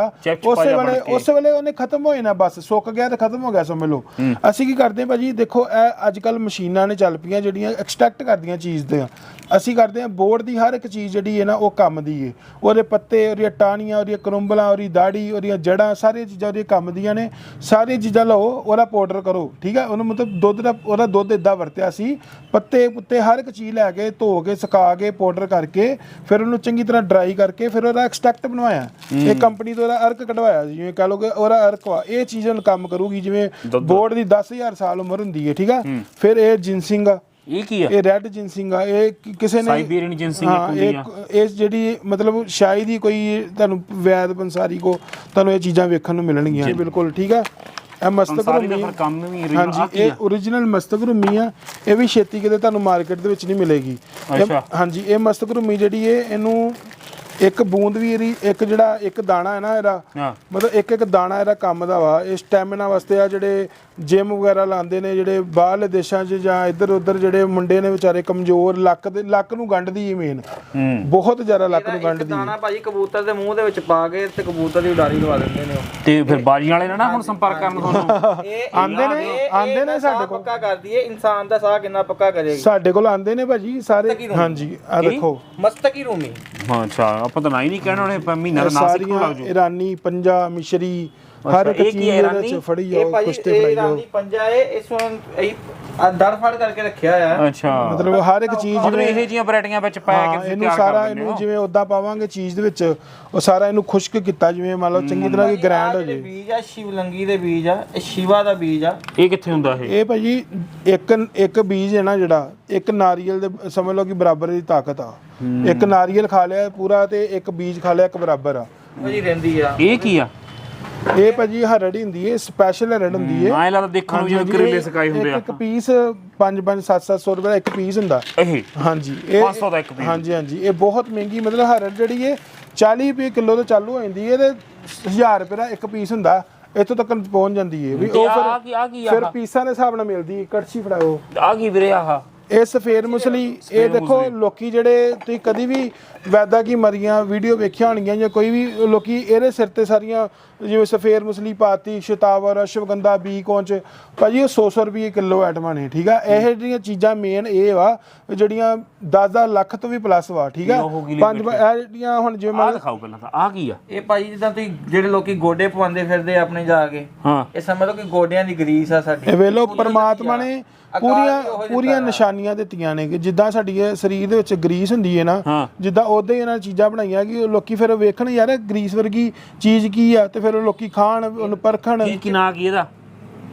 Speaker 1: ਉਸੇ ਵੇਲੇ। ਉਸੇ ਵੇਲੇ ਉਹਨੇ ਖਤਮ ਹੋ ਜਾਣਾ ਬਸ ਸੁੱਕ ਗਿਆ ਤੇ ਖਤਮ ਹੋ ਗਿਆ ਸਮਝ ਲਓ। ਅਸੀਂ ਕੀ ਕਰਦੇ ਭਾਜੀ ਦੇਖੋ ਇਹ ਅੱਜ ਕੱਲ ਮਸ਼ੀਨਾਂ ਨੇ ਚੱਲ ਪਈਆਂ ਜਿਹੜੀਆਂ ਐਕਸਟ੍ਰੈਕਟ ਕਰਦੀਆਂ ਚੀਜ਼ ਦੇ ਅਸੀਂ ਕਰਦੇ ਹਾਂ ਬੋਰਡ ਦੀ ਹਰ ਇੱਕ ਚੀਜ਼ ਜਿਹੜੀ ਹੈ ਨਾ ਉਹ ਕੰਮ ਦੀ ਏ ਉਹਦੇ ਪੱਤੇ ਉਹਦੀਆਂ ਟਾਹਣੀਆਂ ਉਹਦੀਆਂ ਕਰੁੰਬਲਾਂ ਉਹਦੀ ਦਾੜੀ ਉਹਦੀਆਂ ਜੜਾਂ ਸਾਰੀਆਂ ਚੀਜ਼ਾਂ ਉਹਦੀਆਂ ਕੰਮ ਦੀਆਂ ਨੇ। ਸਾਰੀਆਂ ਚੀਜ਼ਾਂ ਲਓ ਉਹਦਾ ਪਾਊਡਰ ਕਰੋ ਠੀਕ ਹੈ? ਉਹਨੂੰ ਮਤਲਬ ਦੁੱਧ ਦਾ ਉਹਦਾ ਦੁੱਧ ਇਦਾਂ ਵਰਤਿਆ ਸੀ ਪੱਤੇ ਪੁੱਤੇ ਹਰ ਇੱਕ ਚੀਜ਼ ਲੈ ਕੇ ਧੋ ਕੇ ਸੁਕਾ ਕੇ ਪਾਊਡਰ ਕਰਕੇ ਫਿਰ ਉਹਨੂੰ ਚੰਗੀ ਤਰ੍ਹਾਂ ਡਰਾਈ ਕਰਕੇ ਫਿਰ ਉਹਦਾ ਐਕਸਟ੍ਰੈਕਟ ਬਣਵਾਇਆ। ਇਹ ਕੰਪਨੀ ਤੋਂ ਉਹਦਾ ਅਰਕ ਕਢਵਾਇਆ ਜਿਵੇਂ ਕਹ ਲੋਗੇ ਉਹਦਾ ਅਰਕ ਵਾ। ਇਹ ਚੀਜ਼ ਹੁਣ ਕੰਮ ਕਰੂਗੀ ਜਿਵੇਂ। ਬੋਰਡ ਦੀ 10000 ਸਾਲ ਉਮਰ ਹੁੰਦੀ ਹੈ ਠੀਕ ਆ ਫਿਰ ਇਹ ਜਿਨਸਿੰਗ ਆ
Speaker 2: ਇਹ ਕੀ ਆ?
Speaker 1: ਇਹ ਰੈੱਡ ਜਿਨਸਿੰਗ ਆ ਇਹ ਕਿ- ਕਿਸੇ ਨੇ
Speaker 2: ਸਾਈਬੇਰੀਅਨ ਜਿਨਸਿੰਗ ਇੱਕ
Speaker 1: ਹਾਂ
Speaker 2: ਹੁੰਦੀ
Speaker 1: ਇਹ
Speaker 2: ਆ।
Speaker 1: ਇਹ ਜਿਹੜੀ ਮਤਲਬ ਸ਼ਾਇਦ ਹੀ ਕੋਈ ਤੁਹਾਨੂੰ ਵੈਦ ਪੰਸਾਰੀ ਕੋ ਤੁਹਾਨੂੰ ਇਹ ਚੀਜ਼ਾਂ ਵੇਖਣ ਨੂੰ ਮਿਲਣਗੀਆਂ ਬਿਲਕੁਲ ਠੀਕ ਆ? ਇਹ ਮਸਤਕ
Speaker 2: ਪੰਸਾਰੀ ਦਾ
Speaker 1: ਰੂਮੀ
Speaker 2: ਫਿਰ ਕੰਮ ਵੀ original-
Speaker 1: ਹਾਂਜੀ
Speaker 2: ਆਹ ਕੀ
Speaker 1: ਇਹ
Speaker 2: ਆ?
Speaker 1: origignal ਮਸਤਕ ਰੂਮੀ ਆ ਇਹ ਵੀ ਛੇਤੀ ਕਿਤੇ ਤੁਹਾਨੂੰ ਮਾਰਕੀਟ ਦੇ ਵਿੱਚ ਨਹੀਂ ਮਿਲੇਗੀ। ਇਹ-
Speaker 2: ਅੱਛਾ।
Speaker 1: ਹਾਂਜੀ ਇਹ ਮਸਤਕ ਰੂਮੀ ਜਿਹੜੀ ਹੈ ਇਹਨੂੰ ਇੱਕ ਬੂੰਦ ਵੀ ਇਹਦੀ ਇੱਕ ਜਿਹੜਾ ਇੱਕ ਦਾਣਾ ਹੈ ਨਾ ਇਹਦਾ
Speaker 2: ਹਾਂ।
Speaker 1: ਮਤਲਬ ਇੱਕ ਇੱਕ ਦਾਣਾ ਇਹਦਾ ਕੰਮ ਦਾ ਵਾ। ਇਹ ਸਟੈਮਿਨਾ ਵਾਸਤੇ ਆ ਜਿਹੜੇ ਜਿਮ ਵਗੈਰਾ ਲਾਉਂਦੇ ਨੇ ਜਿਹੜੇ ਬਾਹਰਲੇ ਦੇਸ਼ਾਂ 'ਚ ਜਾਂ ਇੱਧਰ ਉੱਧਰ ਜਿਹੜੇ ਮੁੰਡੇ ਨੇ ਵਿਚਾਰੇ ਕਮਜ਼ੋਰ ਲੱਕ ਦੇ ਲੱਕ ਨੂੰ ਗੰਢਦੀ ਹੈ ਮੇਨ
Speaker 2: ਹੂੰ।
Speaker 1: ਬਹੁਤ ਜ਼ਿਆਦਾ ਲੱਕ ਨੂੰ ਗੰਢਦੀ
Speaker 3: ਦਾਣਾ ਭਾਜੀ ਕਬੂਤਰ ਦੇ ਮੂੰਹ ਦੇ ਵਿੱਚ ਪਾ ਕੇ ਤੇ ਕਬੂਤਰ ਦੀ ਉਡਾਰੀ ਲਵਾ ਦਿੰਦੇ ਨੇ ਉਹ।
Speaker 2: ਤੇ ਫਿਰ ਬਾਜੀ ਵਾਲੇ ਨੇ ਨਾ ਹੁਣ ਸੰਪਰਕ ਕਰਨ ਤੁਹਾਨੂੰ?
Speaker 3: ਇਹ
Speaker 1: ਆਂਦੇ ਨੇ ਆਂਦੇ ਨੇ ਸਾਡੇ ਕੋਲ।
Speaker 3: ਪੱਕਾ ਕਰਦੀ ਏ ਇਨਸਾਨ ਦਾ ਸਾਹ ਕਿੰਨਾ ਪੱਕਾ ਕਰੇਗੀ?
Speaker 1: ਸਾਡੇ ਕੋਲ ਆਂਦੇ ਨੇ ਭਾਜੀ ਸਾਰੇ? ਹਾਂਜੀ ਆ ਦੇਖੋ।
Speaker 3: ਮਸਤਕੀ ਰੂਮੀ।
Speaker 2: ਹਾਂ ਅੱਛਾ ਆਪਾਂ ਤਾਂ ਨਾ ਹੀ ਨਹੀਂ ਕਹਿਣਾ ਉਹਨੇ ਮਹੀਨਾ ਦਾ ਨਾਂ ਸਿੱਖਣ
Speaker 1: ਸਾਰੀਆਂ
Speaker 2: ਲੱਗ ਜੂ
Speaker 1: ਇਰਾਨੀ ਪੰਜਾ ਮਿਸ਼ਰੀ ਹਰ ਇੱਕ
Speaker 2: ਇਹ
Speaker 1: ਚੀਜ਼
Speaker 2: ਹੈ
Speaker 1: ਇਹਦੇ
Speaker 2: ਇਰਾਨੀ?
Speaker 1: ਵਿੱਚ ਫੜੀ
Speaker 3: ਇਹ
Speaker 1: ਜਾਓ ਕੁਸ਼ਤੇ
Speaker 3: ਇਹ
Speaker 1: ਫੜਾਈ ਜਾਓ
Speaker 3: ਰਾਨੀ ਪੰਜਾ ਏ ਇਸ ਨੂੰ ਇਹ ਦੜ ਫੜ ਕਰਕੇ ਰੱਖਿਆ ਆ
Speaker 2: ਅੱਛਾ।
Speaker 1: ਮਤਲਬ ਹਰ ਇੱਕ ਚੀਜ਼
Speaker 2: ਮਤਲਬ
Speaker 1: ਜਿਵੇਂ
Speaker 2: ਇਹ ਜੀਆਂ ਵੈਰਾਈਟੀਆਂ ਵਿੱਚ ਪਾ ਕੇ
Speaker 1: ਹਾਂ
Speaker 2: ਤੁਸੀਂ
Speaker 1: ਇਹਨੂੰ
Speaker 2: ਤਿਆਰ
Speaker 1: ਸਾਰਾ
Speaker 2: ਦਿੰਦੇ
Speaker 1: ਇਹਨੂੰ
Speaker 2: ਹੋ।
Speaker 1: ਜਿਵੇਂ ਉਦਾਂ ਪਾਵਾਂਗੇ ਚੀਜ਼ ਦੇ ਵਿੱਚ ਉਹ ਸਾਰਾ ਇਹਨੂੰ ਖੁਸ਼ਕ ਕੀਤਾ ਜਿਵੇਂ ਮੰਨ ਲਓ ਚੰਗੀ ਤਰ੍ਹਾਂ ਕਿ ਗ੍ਰੈਂਡ ਹੋ
Speaker 3: ਜਿਹੜੇ
Speaker 1: ਜੇ।
Speaker 3: ਬੀਜ ਆ ਸ਼ਿਵਲੰਗੀ ਦੇ ਬੀਜ ਆ ਇਹ ਸ਼ਿਵਾ ਦਾ ਬੀਜ ਆ।
Speaker 2: ਇਹ ਕਿੱਥੇ ਹੁੰਦਾ ਇਹ?
Speaker 1: ਇਹ ਭਾਜੀ ਇੱਕ ਇੱਕ ਬੀਜ ਹੈ ਨਾ ਜਿਹੜਾ ਇੱਕ ਨਾਰੀਅਲ ਦੇ ਸਮਝ ਲਓ ਕਿ ਬਰਾਬਰ ਦੀ ਤਾਕਤ ਆ। ਇੱਕ ਨਾਰੀਅਲ ਖਾ ਲਿਆ ਪੂਰਾ ਤੇ ਇੱਕ ਬੀਜ ਖਾ ਲਿਆ ਇੱਕ ਬਰਾਬਰ ਆ।
Speaker 3: ਭਾਜੀ ਰਹਿੰਦੀ ਆ।
Speaker 2: ਇਹ ਕੀ ਆ?
Speaker 1: ਇਹ ਭਾਜੀ ਹਰੜ ਹੁੰਦੀ ਹੈ ਸਪੈਸ਼ਲ ਹਰੜ ਹੁੰਦੀ ਹੈ
Speaker 2: ਆਏ ਲੱਗਦਾ ਦੇਖਣ ਨੂੰ ਜਿਵੇਂ ਕਰੇਲੇ ਸਕਾਈ ਹੁੰਦੇ ਆ।
Speaker 1: ਇੱਕ ਪੀਸ 5 5 7 700 ਰੁਪਏ ਦਾ ਇੱਕ ਪੀਸ ਹੁੰਦਾ।
Speaker 2: ਇਹ?
Speaker 1: ਹਾਂਜੀ ਇਹ
Speaker 2: 500 ਦਾ ਇੱਕ piece।
Speaker 1: ਹਾਂਜੀ ਹਾਂਜੀ ਇਹ ਬਹੁਤ ਮਹਿੰਗੀ ਮਤਲਬ ਹਰੜ ਜਿਹੜੀ ਹੈ 40 ਰੁਪਏ ਕਿਲੋ ਤੋਂ ਚਾਲੂ ਹੋ ਜਾਂਦੀ ਹੈ ਤੇ 1000 ਰੁਪਏ ਦਾ ਇੱਕ ਪੀਸ ਹੁੰਦਾ। ਇੱਥੋਂ ਤੱਕ ਪਹੁੰਚ ਜਾਂਦੀ ਹੈ ਵੀ ਉਹ
Speaker 2: ਆ
Speaker 1: ਫਿਰ
Speaker 2: ਕੀ ਆ ਕੀ
Speaker 1: ਫਿਰ ਪੀਸਾਂ ਦੇ ਹਿਸਾਬ ਨਾਲ ਮਿਲਦੀ ਹੈ ਕੜਛੀ ਫੜਾਓ।
Speaker 2: ਆ ਕੀ ਵੀਰੇ ਆਹ?
Speaker 1: ਇਹ ਸਫੇਦ ਮੁਸਲੀ ਇਹ ਦੇਖੋ ਲੋਕੀ ਜਿਹੜੇ ਤੁਸੀਂ ਕਦੀ ਵੀ ਵੈਦਾ ਕੀ ਮਰੀਆਂ ਵੀਡੀਓ ਵੇਖਿਆ ਹੋਣਗੀਆਂ ਜਾਂ ਕੋਈ ਵੀ ਲੋਕੀ ਇਹਦੇ ਸਿਰ ਤੇ ਸਾਰੀਆਂ ਜਿਵੇਂ ਸਫੇਦ ਮੁਸਲੀ ਪਾਤੀ ਸ਼ਤਾਵਰ ਅਸ਼ਵਗੰਧਾ ਬੀ ਕੌਂਚ। ਭਾਜੀ ਉਹ 100 ਰੁਪਏ ਕਿਲੋ ਆਈਟਮਾਂ ਨੇ ਠੀਕ ਆ? ਇਹ ਜਿਹੜੀਆਂ ਚੀਜ਼ਾਂ ਮੇਨ ਇਹ ਵਾ ਜਿਹੜੀਆਂ 10-10 ਲੱਖ ਤੋਂ ਵੀ ਪਲੱਸ ਵਾ ਠੀਕ ਆ? ਪੰਜ ਇਹ ਜਿਹੜੀਆਂ ਹੁਣ ਜਿਵੇਂ ਮੰਨ
Speaker 2: ਦਿਖਾਓ ਪਹਿਲਾਂ ਤਾਂ ਆ ਕੀ ਆ?
Speaker 3: ਇਹ ਭਾਜੀ ਜਿੱਦਾਂ ਤੁਸੀਂ ਜਿਹੜੇ ਲੋਕੀ ਗੋਡੇ ਪਵਾਉਂਦੇ ਫਿਰਦੇ ਆਪਣੇ ਜਾ ਕੇ
Speaker 2: ਹਾਂ।
Speaker 3: ਇਹ ਸਮਝ ਲਓ ਕਿ ਗੋਡਿਆਂ ਦੀ ਗਰੀਸ ਆ ਸਾਡੀ।
Speaker 1: ਇਹ ਵੇਲੋ ਪਰਮਾਤਮਾ ਨੇ ਪੂਰੀਆਂ ਪੂਰੀਆਂ ਨਿਸ਼ਾਨੀਆਂ ਦਿੱਤੀਆਂ ਨੇ ਕਿ ਜਿੱਦਾਂ ਸਾਡੀ ਇਹ ਸਰੀਰ ਦੇ ਵਿੱਚ ਗਰੀਸ ਹੁੰਦੀ ਹੈ ਨਾ। ਜਿੱਦਾਂ ਉਦਾਂ ਹੀ ਇਹਨਾਂ ਨੇ ਚੀਜ਼ਾਂ ਬਣਾਈਆਂ ਕਿ ਲੋਕੀ ਫਿਰ ਵੇਖਣ ਯਾਰ ਗਰੀਸ ਵਰਗੀ ਚੀਜ਼ ਕੀ ਆ ਤੇ ਫਿਰ ਉਹ ਲੋਕੀ ਖਾਣ ਉਹਨੂੰ ਪਰਖਣ।
Speaker 2: ਕੀ ਕੀ ਨਾਂ ਕੀ ਇਹਦਾ?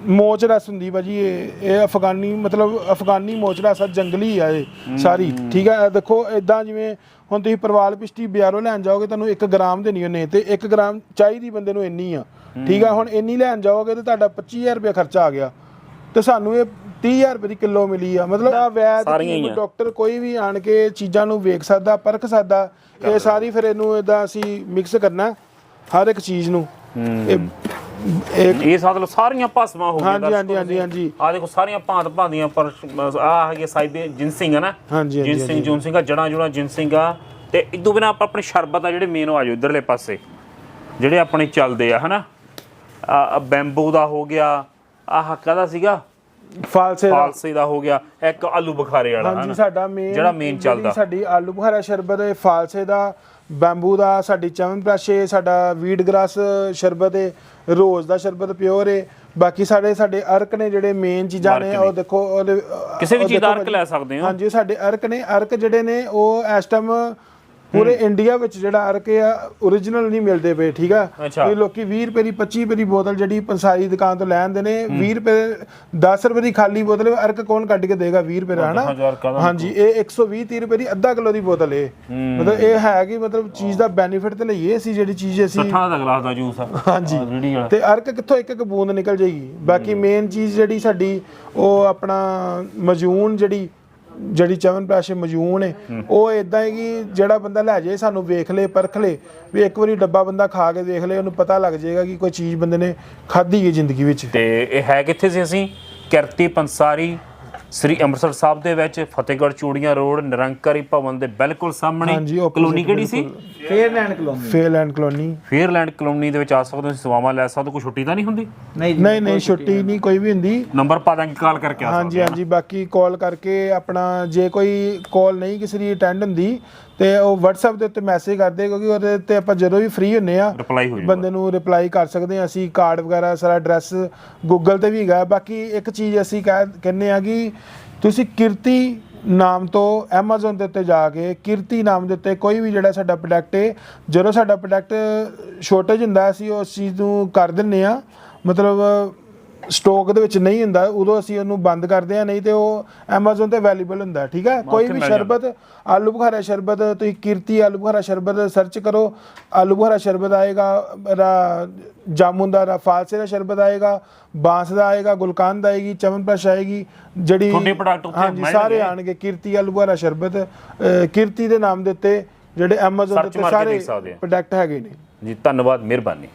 Speaker 1: ਮੋਚ ਰਸ ਹੁੰਦੀ ਭਾਜੀ ਇਹ ਇਹ ਅਫਗਾਨੀ ਮਤਲਬ ਅਫਗਾਨੀ ਮੋਚ ਰਸ ਆ ਜੰਗਲੀ ਆ ਇਹ ਸਾਰੀ ਠੀਕ ਆ? ਇਹ ਦੇਖੋ ਇਦਾਂ ਜਿਵੇਂ ਹੁਣ ਤੁਸੀਂ ਪਰਵਾਲ ਪਿਸ਼ਟੀ ਬਾਜ਼ਾਰੋਂ ਲੈਣ ਜਾਓਗੇ ਤੁਹਾਨੂੰ 1 ਗ੍ਰਾਮ ਦੇਣੀ ਉਹਨੇ ਤੇ 1 ਗ੍ਰਾਮ ਚਾਹੀਦੀ ਬੰਦੇ ਨੂੰ ਇੰਨੀ ਆ ਠੀਕ ਆ? ਹੁਣ ਇੰਨੀ ਲੈਣ ਜਾਓਗੇ ਤੇ ਤੁਹਾਡਾ 25000 ਰੁਪਏ ਖਰਚਾ ਆ ਗਿਆ ਤੇ ਸਾਨੂੰ ਇਹ 30000 ਰੁਪਏ ਦੀ ਕਿਲੋ ਮਿਲੀ ਆ ਮਤਲਬ ਆ ਵੈਦ
Speaker 2: ਸਾਰੀਆਂ ਹੀ
Speaker 1: ਹਕੀਮ,
Speaker 2: ਆ।
Speaker 1: ਡਾਕਟਰ ਕੋਈ ਵੀ ਆਣ ਕੇ ਚੀਜ਼ਾਂ ਨੂੰ ਵੇਖ ਸਕਦਾ ਪਰਖ ਸਕਦਾ ਇਹ ਸਾਰੀ ਫਿਰ ਇਹਨੂੰ ਇਦਾਂ ਅਸੀਂ ਮਿਕਸ ਕਰਨਾ ਹਰ ਇੱਕ ਚੀਜ਼ ਨੂੰ। ਇਹ ਇਹ
Speaker 2: ਇਹ ਸਾਦ ਲੋ ਸਾਰੀਆਂ ਭਸਮਾਂ ਹੋ ਗਈਆਂ
Speaker 1: ਹਾਂਜੀ ਹਾਂਜੀ ਹਾਂਜੀ ਹਾਂਜੀ।
Speaker 2: ਆ ਦੇਖੋ ਸਾਰੀਆਂ ਭਾਂਤ ਭਾਂਦੀਆਂ ਪਰ ਆ ਹੈਗੇ ਸਾਈਬੇ ਜਿੰਸਿੰਗ ਹੈ ਨਾ।
Speaker 1: ਹਾਂਜੀ,
Speaker 2: ਜਿੰਸਿੰਗ ਜੁਨਸਿੰਗ ਆ ਜੜਾਂ ਜੁੜਾਂ ਜਿੰਸਿੰਗ ਆ। ਤੇ ਇਦੋਂ ਬਿਨਾ ਆਪਾਂ ਆਪਣੇ ਸ਼ਰਬਤ ਆ ਜਿਹੜੇ ਮੇਨ ਆ ਜਾਓ ਇਧਰਲੇ ਪਾਸੇ। ਜਿਹੜੇ ਆਪਣੇ ਚੱਲਦੇ ਆ ਹਨਾ? ਆ ਬੈਂਬੂ ਦਾ ਹੋ ਗਿਆ ਆਹ ਕਾਹਦਾ ਸੀਗਾ?
Speaker 1: ਫਾਲਸੇ ਦਾ।
Speaker 2: ਫਾਲਸੇ ਦਾ ਹੋ ਗਿਆ ਇੱਕ ਆਲੂ ਬੁਖਾਰੇ ਵਾਲਾ
Speaker 1: ਹਾਂਜੀ ਸਾਡਾ ਮੇਨ
Speaker 2: ਜਿਹੜਾ main ਚੱਲਦਾ।
Speaker 1: ਸਾਡੀ ਆਲੂ ਬੁਖਾਰਾ ਸ਼ਰਬਤ ਹੈ ਫਾਲਸੇ ਦਾ। ਬੈਂਬੂ ਦਾ ਸਾਡੀ ਚਵਨਪ੍ਰਾਸ਼ੇ ਸਾਡਾ ਵੀਟ ਗ੍ਰਾਸ ਸ਼ਰਬਤ ਹੈ ਰੋਜ਼ ਦਾ ਸ਼ਰਬਤ ਪਿਓਰ ਹੈ ਬਾਕੀ ਸਾਡੇ ਸਾਡੇ ਅਰਕ ਨੇ ਜਿਹੜੇ ਮੇਨ ਚੀਜ਼ਾਂ ਨੇ ਉਹ ਦੇਖੋ
Speaker 2: ਕਿਸੇ ਵੀ ਚੀਜ਼ ਦਾ ਅਰਕ ਲੈ ਸਕਦੇ ਹੋ।
Speaker 1: ਹਾਂਜੀ ਸਾਡੇ ਅਰਕ ਨੇ ਅਰਕ ਜਿਹੜੇ ਨੇ ਉਹ ਇਸ ਟਾਈਮ ਪੂਰੇ ਇੰਡੀਆ ਵਿੱਚ ਜਿਹੜਾ ਅਰਕ ਆ origignal ਨਹੀਂ ਮਿਲਦੇ ਪਏ ਠੀਕ ਆ। ਇਹ ਲੋਕੀ 20 ਰੁਪਏ ਦੀ 25 ਰੁਪਏ ਦੀ ਬੋਤਲ ਜਿਹੜੀ ਪੰਸਾਰੀ ਦੁਕਾਨ ਤੋਂ ਲੈ ਆਉਂਦੇ ਨੇ 20 ਰੁਪਏ 10 ਰੁਪਏ ਦੀ ਖਾਲੀ ਬੋਤਲ ਅਰਕ ਕੌਣ ਕੱਢ ਕੇ ਦੇਗਾ 20 ਰੁਪਏ ਦਾ ਹਨਾ? ਹਾਂਜੀ ਇਹ 120 30 ਰੁਪਏ ਦੀ ਅੱਧਾ ਕਿਲੋ ਦੀ ਬੋਤਲ ਇਹ। ਮਤਲਬ ਇਹ ਹੈ ਕਿ ਮਤਲਬ ਚੀਜ਼ ਦਾ ਬੈਨੀਫਿਟ ਤੇ ਲਈਏ ਅਸੀਂ ਜਿਹੜੀ ਚੀਜ਼ ਅਸੀਂ
Speaker 2: ਸੱਠਾਂ ਦਾ ਗਲਾਸ ਦਾ ਜੂਸ ਆ
Speaker 1: ਹਾਂਜੀ। ਤੇ ਅਰਕ ਕਿੱਥੋਂ ਇੱਕ ਇੱਕ ਬੂੰਦ ਨਿਕਲ ਜਾਏਗੀ? ਬਾਕੀ ਮੇਨ ਚੀਜ਼ ਜਿਹੜੀ ਸਾਡੀ ਉਹ ਆਪਣਾ ਮਜੂਨ ਜਿਹੜੀ ਜਿਹੜੀ ਚਵਨ ਪ੍ਰਾਸ਼ੇ ਮਜੂਨ ਹੈ ਉਹ ਇਦਾਂ ਹੈ ਕਿ ਜਿਹੜਾ ਬੰਦਾ ਲੈ ਜਾਏ ਸਾਨੂੰ ਵੇਖ ਲੇ, ਪਰਖ ਲੇ, ਵੀ ਇੱਕ ਵਾਰੀ ਡੱਬਾ ਬੰਦਾ ਖਾ ਕੇ ਦੇਖ ਲੇ, ਉਹਨੂੰ ਪਤਾ ਲੱਗ ਜਾਏਗਾ ਕਿ ਕੋਈ ਚੀਜ਼ ਬੰਦੇ ਨੇ ਖਾਧੀ ਹੈ ਜ਼ਿੰਦਗੀ ਵਿੱਚ।
Speaker 2: ਤੇ ਇਹ ਹੈ ਕਿੱਥੇ ਸੀ ਅਸੀਂ? ਕਿਰਤੀ ਪੰਸਾਰੀ ਸ੍ਰੀ ਅੰਮ੍ਰਿਤਸਰ ਸਾਹਿਬ ਦੇ ਵਿੱਚ ਫਤਿਹਗੜ੍ਹ ਚੂੜੀਆਂ ਰੋਡ ਨਿਰੰਕਾਰੀ ਭਵਨ ਦੇ ਬਿਲਕੁਲ ਸਾਹਮਣੇ
Speaker 1: ਹਾਂਜੀ, opposite
Speaker 2: ਕਲੋਨੀ ਕਿਹੜੀ ਸੀ?
Speaker 3: Fairland colony.
Speaker 1: Fairland colony.
Speaker 2: Fairland colony ਦੇ ਵਿੱਚ ਆ ਸਕਦੇ ਹੋ ਤੁਸੀਂ ਸੇਵਾਵਾਂ ਲੈ ਸਕਦੇ ਹੋ ਕੋਈ ਛੁੱਟੀ ਤਾਂ ਨਹੀਂ ਹੁੰਦੀ?
Speaker 3: ਨਹੀਂ ਜੀ,
Speaker 1: ਨਹੀਂ ਨਹੀਂ ਛੁੱਟੀ ਨਹੀਂ। ਕੋਈ ਵੀ ਹੁੰਦੀ।
Speaker 2: ਨੰਬਰ ਪਾ ਦਾਂਗੇ ਕਾਲ ਕਰਕੇ ਆ
Speaker 1: ਹਾਂਜੀ ਹਾਂਜੀ ਬਾਕੀ ਕਾਲ ਕਰਕੇ ਆਪਣਾ ਜੇ ਕੋਈ ਕਾਲ ਨਹੀਂ ਕਿਸੇ ਦੀ ਅਟੈਂਡ ਹੁੰਦੀ ਤੇ ਉਹ WhatsApp ਦੇ ਉੱਤੇ ਮੈਸੇਜ ਕਰਦੇ ਕਿਉਂਕਿ ਉਹਦੇ ਤੇ ਆਪਾਂ ਜਦੋਂ ਵੀ ਫ੍ਰੀ ਹੁੰਨੇ ਆ
Speaker 2: ਰਿਪਲਾਈ ਹੋ
Speaker 1: ਬੰਦੇ ਨੂੰ ਰਿਪਲਾਈ ਕਰ ਸਕਦੇ ਆ ਅਸੀਂ ਕਾਰਡ ਵਗੈਰਾ ਸਾਰਾ ਐਡਰੈਸ ਗੂਗਲ ਤੇ ਵੀ ਹੈਗਾ। ਬਾਕੀ ਇੱਕ ਚੀਜ਼ ਅਸੀਂ ਕਹਿ ਕਹਿੰਨੇ ਆ ਕਿ ਤੁਸੀਂ ਕਿਰਤੀ ਨਾਮ ਤੋਂ Amazon ਦੇ ਉੱਤੇ ਜਾ ਕੇ ਕਿਰਤੀ ਨਾਮ ਦੇ ਉੱਤੇ ਕੋਈ ਵੀ ਜਿਹੜਾ ਸਾਡਾ ਪ੍ਰੋਡਕਟ ਹੈ ਜਦੋਂ ਸਾਡਾ ਪ੍ਰੋਡਕਟ ਸ਼ੋਰਟੇਜ ਹੁੰਦਾ ਅਸੀਂ ਉਸ ਚੀਜ਼ ਨੂੰ ਕਰ ਦਿੰਨੇ ਆ। ਮਤਲਬ ਸਟਾਕ ਦੇ ਵਿੱਚ ਨਹੀਂ ਹੁੰਦਾ ਉਦੋਂ ਅਸੀਂ ਉਹਨੂੰ ਬੰਦ ਕਰਦੇ ਆ ਨਹੀਂ ਤੇ ਉਹ Amazon ਤੇ ਅਵੇਲੇਬਲ ਹੁੰਦਾ ਠੀਕ ਹੈ ਕੋਈ ਵੀ ਸ਼ਰਬਤ ਆਲੂ ਬੁਖਾਰਾ ਸ਼ਰਬਤ ਤੁਸੀਂ ਕਿਰਤੀ ਆਲੂ ਬੁਖਾਰਾ ਸ਼ਰਬਤ ਸਰਚ ਕਰੋ ਆਲੂ ਬੁਖਾਰਾ ਸ਼ਰਬਤ ਆਏਗਾ ਜਾਮੁਨ ਦਾ ਫਾਲਸੇ ਦਾ ਸ਼ਰਬਤ ਆਏਗਾ ਬਾਂਸ ਦਾ ਆਏਗਾ ਗੁਲਕੰਦ ਆਏਗੀ ਚਮਨਪ੍ਰਸ਼ ਆਏਗੀ ਜਿਹੜੀ
Speaker 2: ਤੁਹਾਡੇ product ਉੱਥੇ
Speaker 1: ਹਾਂਜੀ ਸਾਰੇ। ਆਣਗੇ ਕਿਰਤੀ ਆਲੂ ਬੁਖਾਰਾ ਸ਼ਰਬਤ ਕਿਰਤੀ ਦੇ ਨਾਮ ਦੇ ਉੱਤੇ ਜਿਹੜੇ Amazon ਦੇ ਉੱਤੇ
Speaker 2: ਕੇ
Speaker 1: ਸਾਰੇ। ਪ੍ਰੋਡਕਟ ਹੈਗੇ ਨੇ
Speaker 2: ਜੀ ਧੰਨਵਾਦ ਮਿਹਰਬਾਨੀ